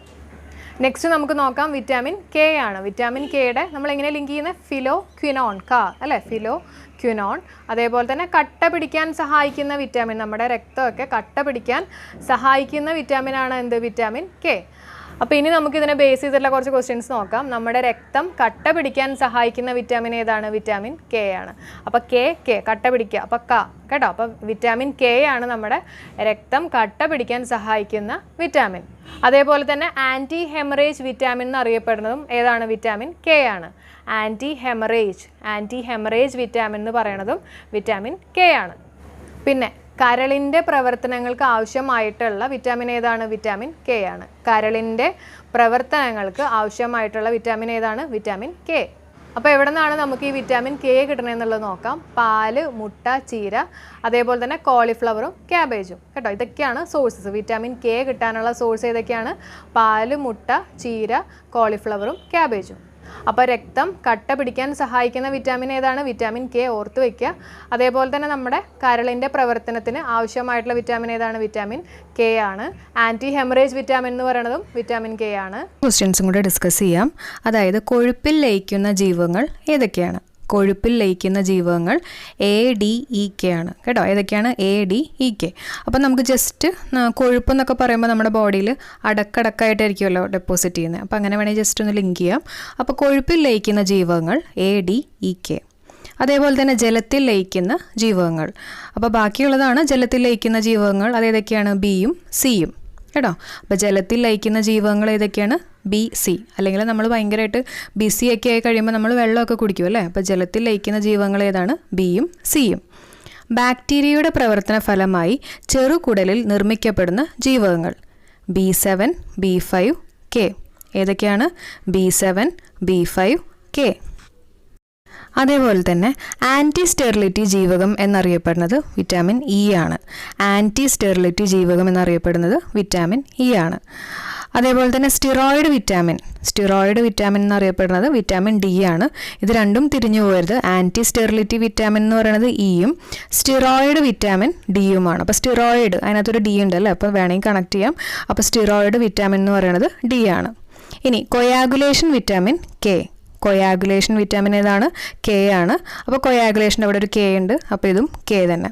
നെക്സ്റ്റ് നമുക്ക് നോക്കാം വിറ്റാമിൻ കെ ആണ്. വിറ്റാമിൻ കെയുടെ നമ്മൾ എങ്ങനെ ലിങ്ക് ചെയ്യുന്നത് ഫിലോ ക്വിനോൺ ക അല്ലേ? ഫിലോ ക്യുനോൺ അതേപോലെ തന്നെ കട്ട പിടിക്കാൻ സഹായിക്കുന്ന വിറ്റാമിൻ നമ്മുടെ രക്തമൊക്കെ കട്ട പിടിക്കാൻ സഹായിക്കുന്ന വിറ്റാമിൻ ആണ് എന്ത്? വിറ്റാമിൻ കെ അപ്പോൾ ഇനി നമുക്ക് ഇതിനെ ബേസ് ചെയ്തിട്ടുള്ള കുറച്ച് ക്വസ്റ്റ്യൻസ് നോക്കാം. നമ്മുടെ രക്തം കട്ട പിടിക്കാൻ സഹായിക്കുന്ന വിറ്റാമിൻ ഏതാണ്? വിറ്റാമിൻ കെ ആണ്. അപ്പോൾ കെ കെ കട്ട പിടിക്കുക. അപ്പോൾ ക കേട്ടോ? അപ്പോൾ വിറ്റാമിൻ കെ ആണ് നമ്മുടെ രക്തം കട്ട പിടിക്കാൻ സഹായിക്കുന്ന വിറ്റാമിൻ അതേപോലെ തന്നെ ആന്റി ഹെമറേജ് വിറ്റാമിൻ എന്ന് എന്നറിയപ്പെടുന്നതും ഏതാണ്? വിറ്റാമിൻ കെ ആണ്. Anti haemorrhage anti haemorrhage vitamin എന്ന് പറയുന്നതും വിറ്റാമിൻ കെ ആണ്. പിന്നെ കരളിന്റെ പ്രവർത്തനങ്ങൾക്ക് ആവശ്യമായിട്ടുള്ള വിറ്റാമിൻ ഏതാണ്? വിറ്റാമിൻ കെ ആണ്. കരളിന്റെ പ്രവർത്തനങ്ങൾക്ക് ആവശ്യമായിട്ടുള്ള വിറ്റാമിൻ ഏതാണ്? വിറ്റാമിൻ കെ അപ്പോൾ എവിടെ നിന്നാണ് നമുക്ക് ഈ വിറ്റാമിൻ കെ കിട്ടണമെന്നുള്ളത് നോക്കാം. പാൽ മുട്ട ചീര അതേപോലെ തന്നെ കോളിഫ്ലവറും ക്യാബേജും കേട്ടോ ഇതൊക്കെയാണ് സോഴ്സസ് വിറ്റാമിൻ കെ കിട്ടാനുള്ള സോഴ്സ് ഏതൊക്കെയാണ്? പാൽ മുട്ട ചീര കോളിഫ്ലവറും ക്യാബേജും അപ്പോൾ രക്തം കട്ട പിടിക്കാൻ സഹായിക്കുന്ന വിറ്റാമിൻ ഏതാണ്? വിറ്റാമിൻ കെ ഓർത്ത് വയ്ക്കുക അതേപോലെ തന്നെ നമ്മുടെ കരളിന്റെ പ്രവർത്തനത്തിന് ആവശ്യമായിട്ടുള്ള വിറ്റാമിൻ ഏതാണ്? വിറ്റാമിൻ കെ ആണ്. ആന്റി ഹെമറേജ് വിറ്റാമിൻ എന്ന് പറയുന്നതും വിറ്റാമിൻ കെ ആണ്. ക്വസ്റ്റ്യൻസും കൂടെ ഡിസ്കസ് ചെയ്യാം. അതായത് കൊഴുപ്പിൽ ലയിക്കുന്ന ജീവങ്ങൾ ഏതൊക്കെയാണ്? കൊഴുപ്പിൽ ലയിക്കുന്ന ജീവകങ്ങൾ എ ഡി ഇ കെ ആണ്. കേട്ടോ? ഏതൊക്കെയാണ്? എ ഡി ഇ കെ അപ്പം നമുക്ക് ജസ്റ്റ് കൊഴുപ്പ് എന്നൊക്കെ പറയുമ്പോൾ നമ്മുടെ ബോഡിയിൽ അടക്കടക്കായിട്ടായിരിക്കുമല്ലോ ഡെപ്പോസിറ്റ് ചെയ്യുന്നത് അപ്പോൾ അങ്ങനെ വേണമെങ്കിൽ ജസ്റ്റ് ഒന്ന് ലിങ്ക് ചെയ്യാം. അപ്പോൾ കൊഴുപ്പിൽ ലയിക്കുന്ന ജീവകങ്ങൾ എ ഡി ഇ കെ അതേപോലെ തന്നെ ജലത്തിൽ ലയിക്കുന്ന ജീവകങ്ങൾ. അപ്പോൾ ബാക്കിയുള്ളതാണ് ജലത്തിൽ ലയിക്കുന്ന ജീവകങ്ങൾ. അതേതൊക്കെയാണ് ബിയും സിയും കേട്ടോ? അപ്പോൾ ജലത്തിൽ ലയിക്കുന്ന ജീവകങ്ങൾ ഏതൊക്കെയാണ്? ബി സി അല്ലെങ്കിൽ നമ്മൾ ഭയങ്കരമായിട്ട് ബിസി ഒക്കെ ആയി കഴിയുമ്പോൾ നമ്മൾ വെള്ളമൊക്കെ കുടിക്കും അല്ലേ? അപ്പോൾ ജലത്തിൽ ലയിക്കുന്ന ജീവകങ്ങൾ ഏതാണ്? ബിയും സിയും ബാക്ടീരിയയുടെ പ്രവർത്തന ഫലമായി ചെറുകുടലിൽ നിർമ്മിക്കപ്പെടുന്ന ജീവകങ്ങൾ. B seven B five K ഏതൊക്കെയാണ്? B seven B five K അതേപോലെ തന്നെ ആന്റി സ്റ്റെറിലിറ്റി ജീവകം എന്നറിയപ്പെടുന്നത് വിറ്റാമിൻ ഇ ആണ്. ആന്റി സ്റ്റെറിലിറ്റി ജീവകം എന്നറിയപ്പെടുന്നത് വിറ്റാമിൻ ഇ ആണ്. അതേപോലെ തന്നെ സ്റ്റിറോയിഡ് വിറ്റാമിൻ സ്റ്റിറോയിഡ് വിറ്റാമിൻ എന്നറിയപ്പെടുന്നത് വിറ്റാമിൻ ഡി ആണ്. ഇത് രണ്ടും തിരിഞ്ഞു പോകരുത്. ആന്റി സ്റ്റെറിലിറ്റി വിറ്റാമിൻ എന്ന് പറയുന്നത് ഇയും സ്റ്റിറോയിഡ് വിറ്റാമിൻ ഡിയുമാണ് അപ്പോൾ സ്റ്റിറോയിഡ് അതിനകത്തൊരു ഡി ഉണ്ടല്ലോ? അപ്പോൾ വേണമെങ്കിൽ കണക്ട് ചെയ്യാം. അപ്പോൾ സ്റ്റിറോയിഡ് വിറ്റാമിൻ എന്ന് പറയുന്നത് ഡി ആണ്. ഇനി coagulation vitamin K coagulation vitamin ഏതാണ്? കെ ആണ്. അപ്പോൾ കൊയാഗുലേഷന്റെ അവിടെ ഒരു കെ ഉണ്ട്. അപ്പോൾ ഇതും കെ തന്നെ.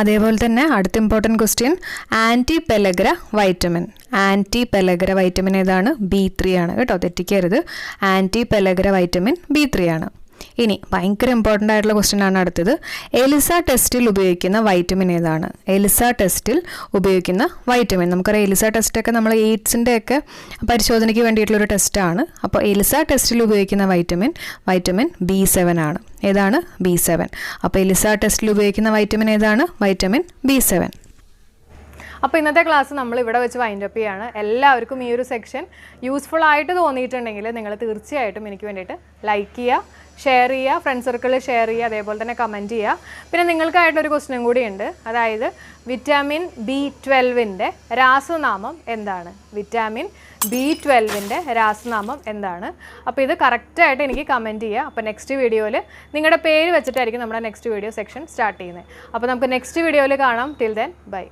അതേപോലെ തന്നെ അടുത്ത important question anti pellagra vitamin anti pellagra vitamin ഏതാണ്? ബി ത്രീ ആണ്. കേട്ടോ തെറ്റിക്കരുത്. Anti pellagra vitamin B three ആണ്. ഇനി ഭയങ്കര ഇമ്പോർട്ടന്റ് ആയിട്ടുള്ള ക്വസ്റ്റ്യൻ ആണ് അടുത്തത്. എലിസ ടെസ്റ്റിൽ ഉപയോഗിക്കുന്ന വൈറ്റമിൻ ഏതാണ്? എലിസ ടെസ്റ്റിൽ ഉപയോഗിക്കുന്ന വൈറ്റമിൻ നമുക്കറിയാം എലിസ ടെസ്റ്റൊക്കെ നമ്മൾ എയ്ഡ്സിന്റെ ഒക്കെ പരിശോധനയ്ക്ക് വേണ്ടിയിട്ടുള്ളൊരു ടെസ്റ്റാണ് അപ്പോൾ എലിസ ടെസ്റ്റിൽ ഉപയോഗിക്കുന്ന വൈറ്റമിൻ വൈറ്റമിൻ ബി സെവൻ ആണ്. ഏതാണ്? ബി സെവൻ അപ്പോൾ എലിസ ടെസ്റ്റിൽ ഉപയോഗിക്കുന്ന വൈറ്റമിൻ ഏതാണ്? വൈറ്റമിൻ ബി സെവൻ അപ്പോൾ ഇന്നത്തെ ക്ലാസ് നമ്മൾ ഇവിടെ വെച്ച് വൈൻഡ് അപ്പ് ചെയ്യാണ്. എല്ലാവർക്കും ഈ ഒരു സെക്ഷൻ യൂസ്ഫുൾ ആയിട്ട് തോന്നിയിട്ടുണ്ടെങ്കിൽ നിങ്ങൾ തീർച്ചയായിട്ടും എനിക്ക് വേണ്ടിയിട്ട് ലൈക്ക് ചെയ്യുക. ഷെയർ ചെയ്യുക ഫ്രണ്ട് സർക്കിളിൽ ഷെയർ ചെയ്യുക അതേപോലെ തന്നെ കമന്റ് ചെയ്യുക. പിന്നെ നിങ്ങൾക്കായിട്ടൊരു ക്വസ്റ്റ്യനും കൂടിയുണ്ട് അതായത് വിറ്റാമിൻ ബി ട്വൽവിന്റെ രാസനാമം എന്താണ്? വിറ്റാമിൻ ബി ട്വൽവിന്റെ രാസനാമം എന്താണ്? അപ്പോൾ ഇത് കറക്റ്റായിട്ട് എനിക്ക് കമന്റ് ചെയ്യുക. അപ്പോൾ നെക്സ്റ്റ് വീഡിയോയിൽ നിങ്ങളുടെ പേര് വെച്ചിട്ടായിരിക്കും നമ്മുടെ നെക്സ്റ്റ് വീഡിയോ സെക്ഷൻ സ്റ്റാർട്ട് ചെയ്യുന്നത്. അപ്പോൾ നമുക്ക് നെക്സ്റ്റ് വീഡിയോയിൽ കാണാം. Till then bye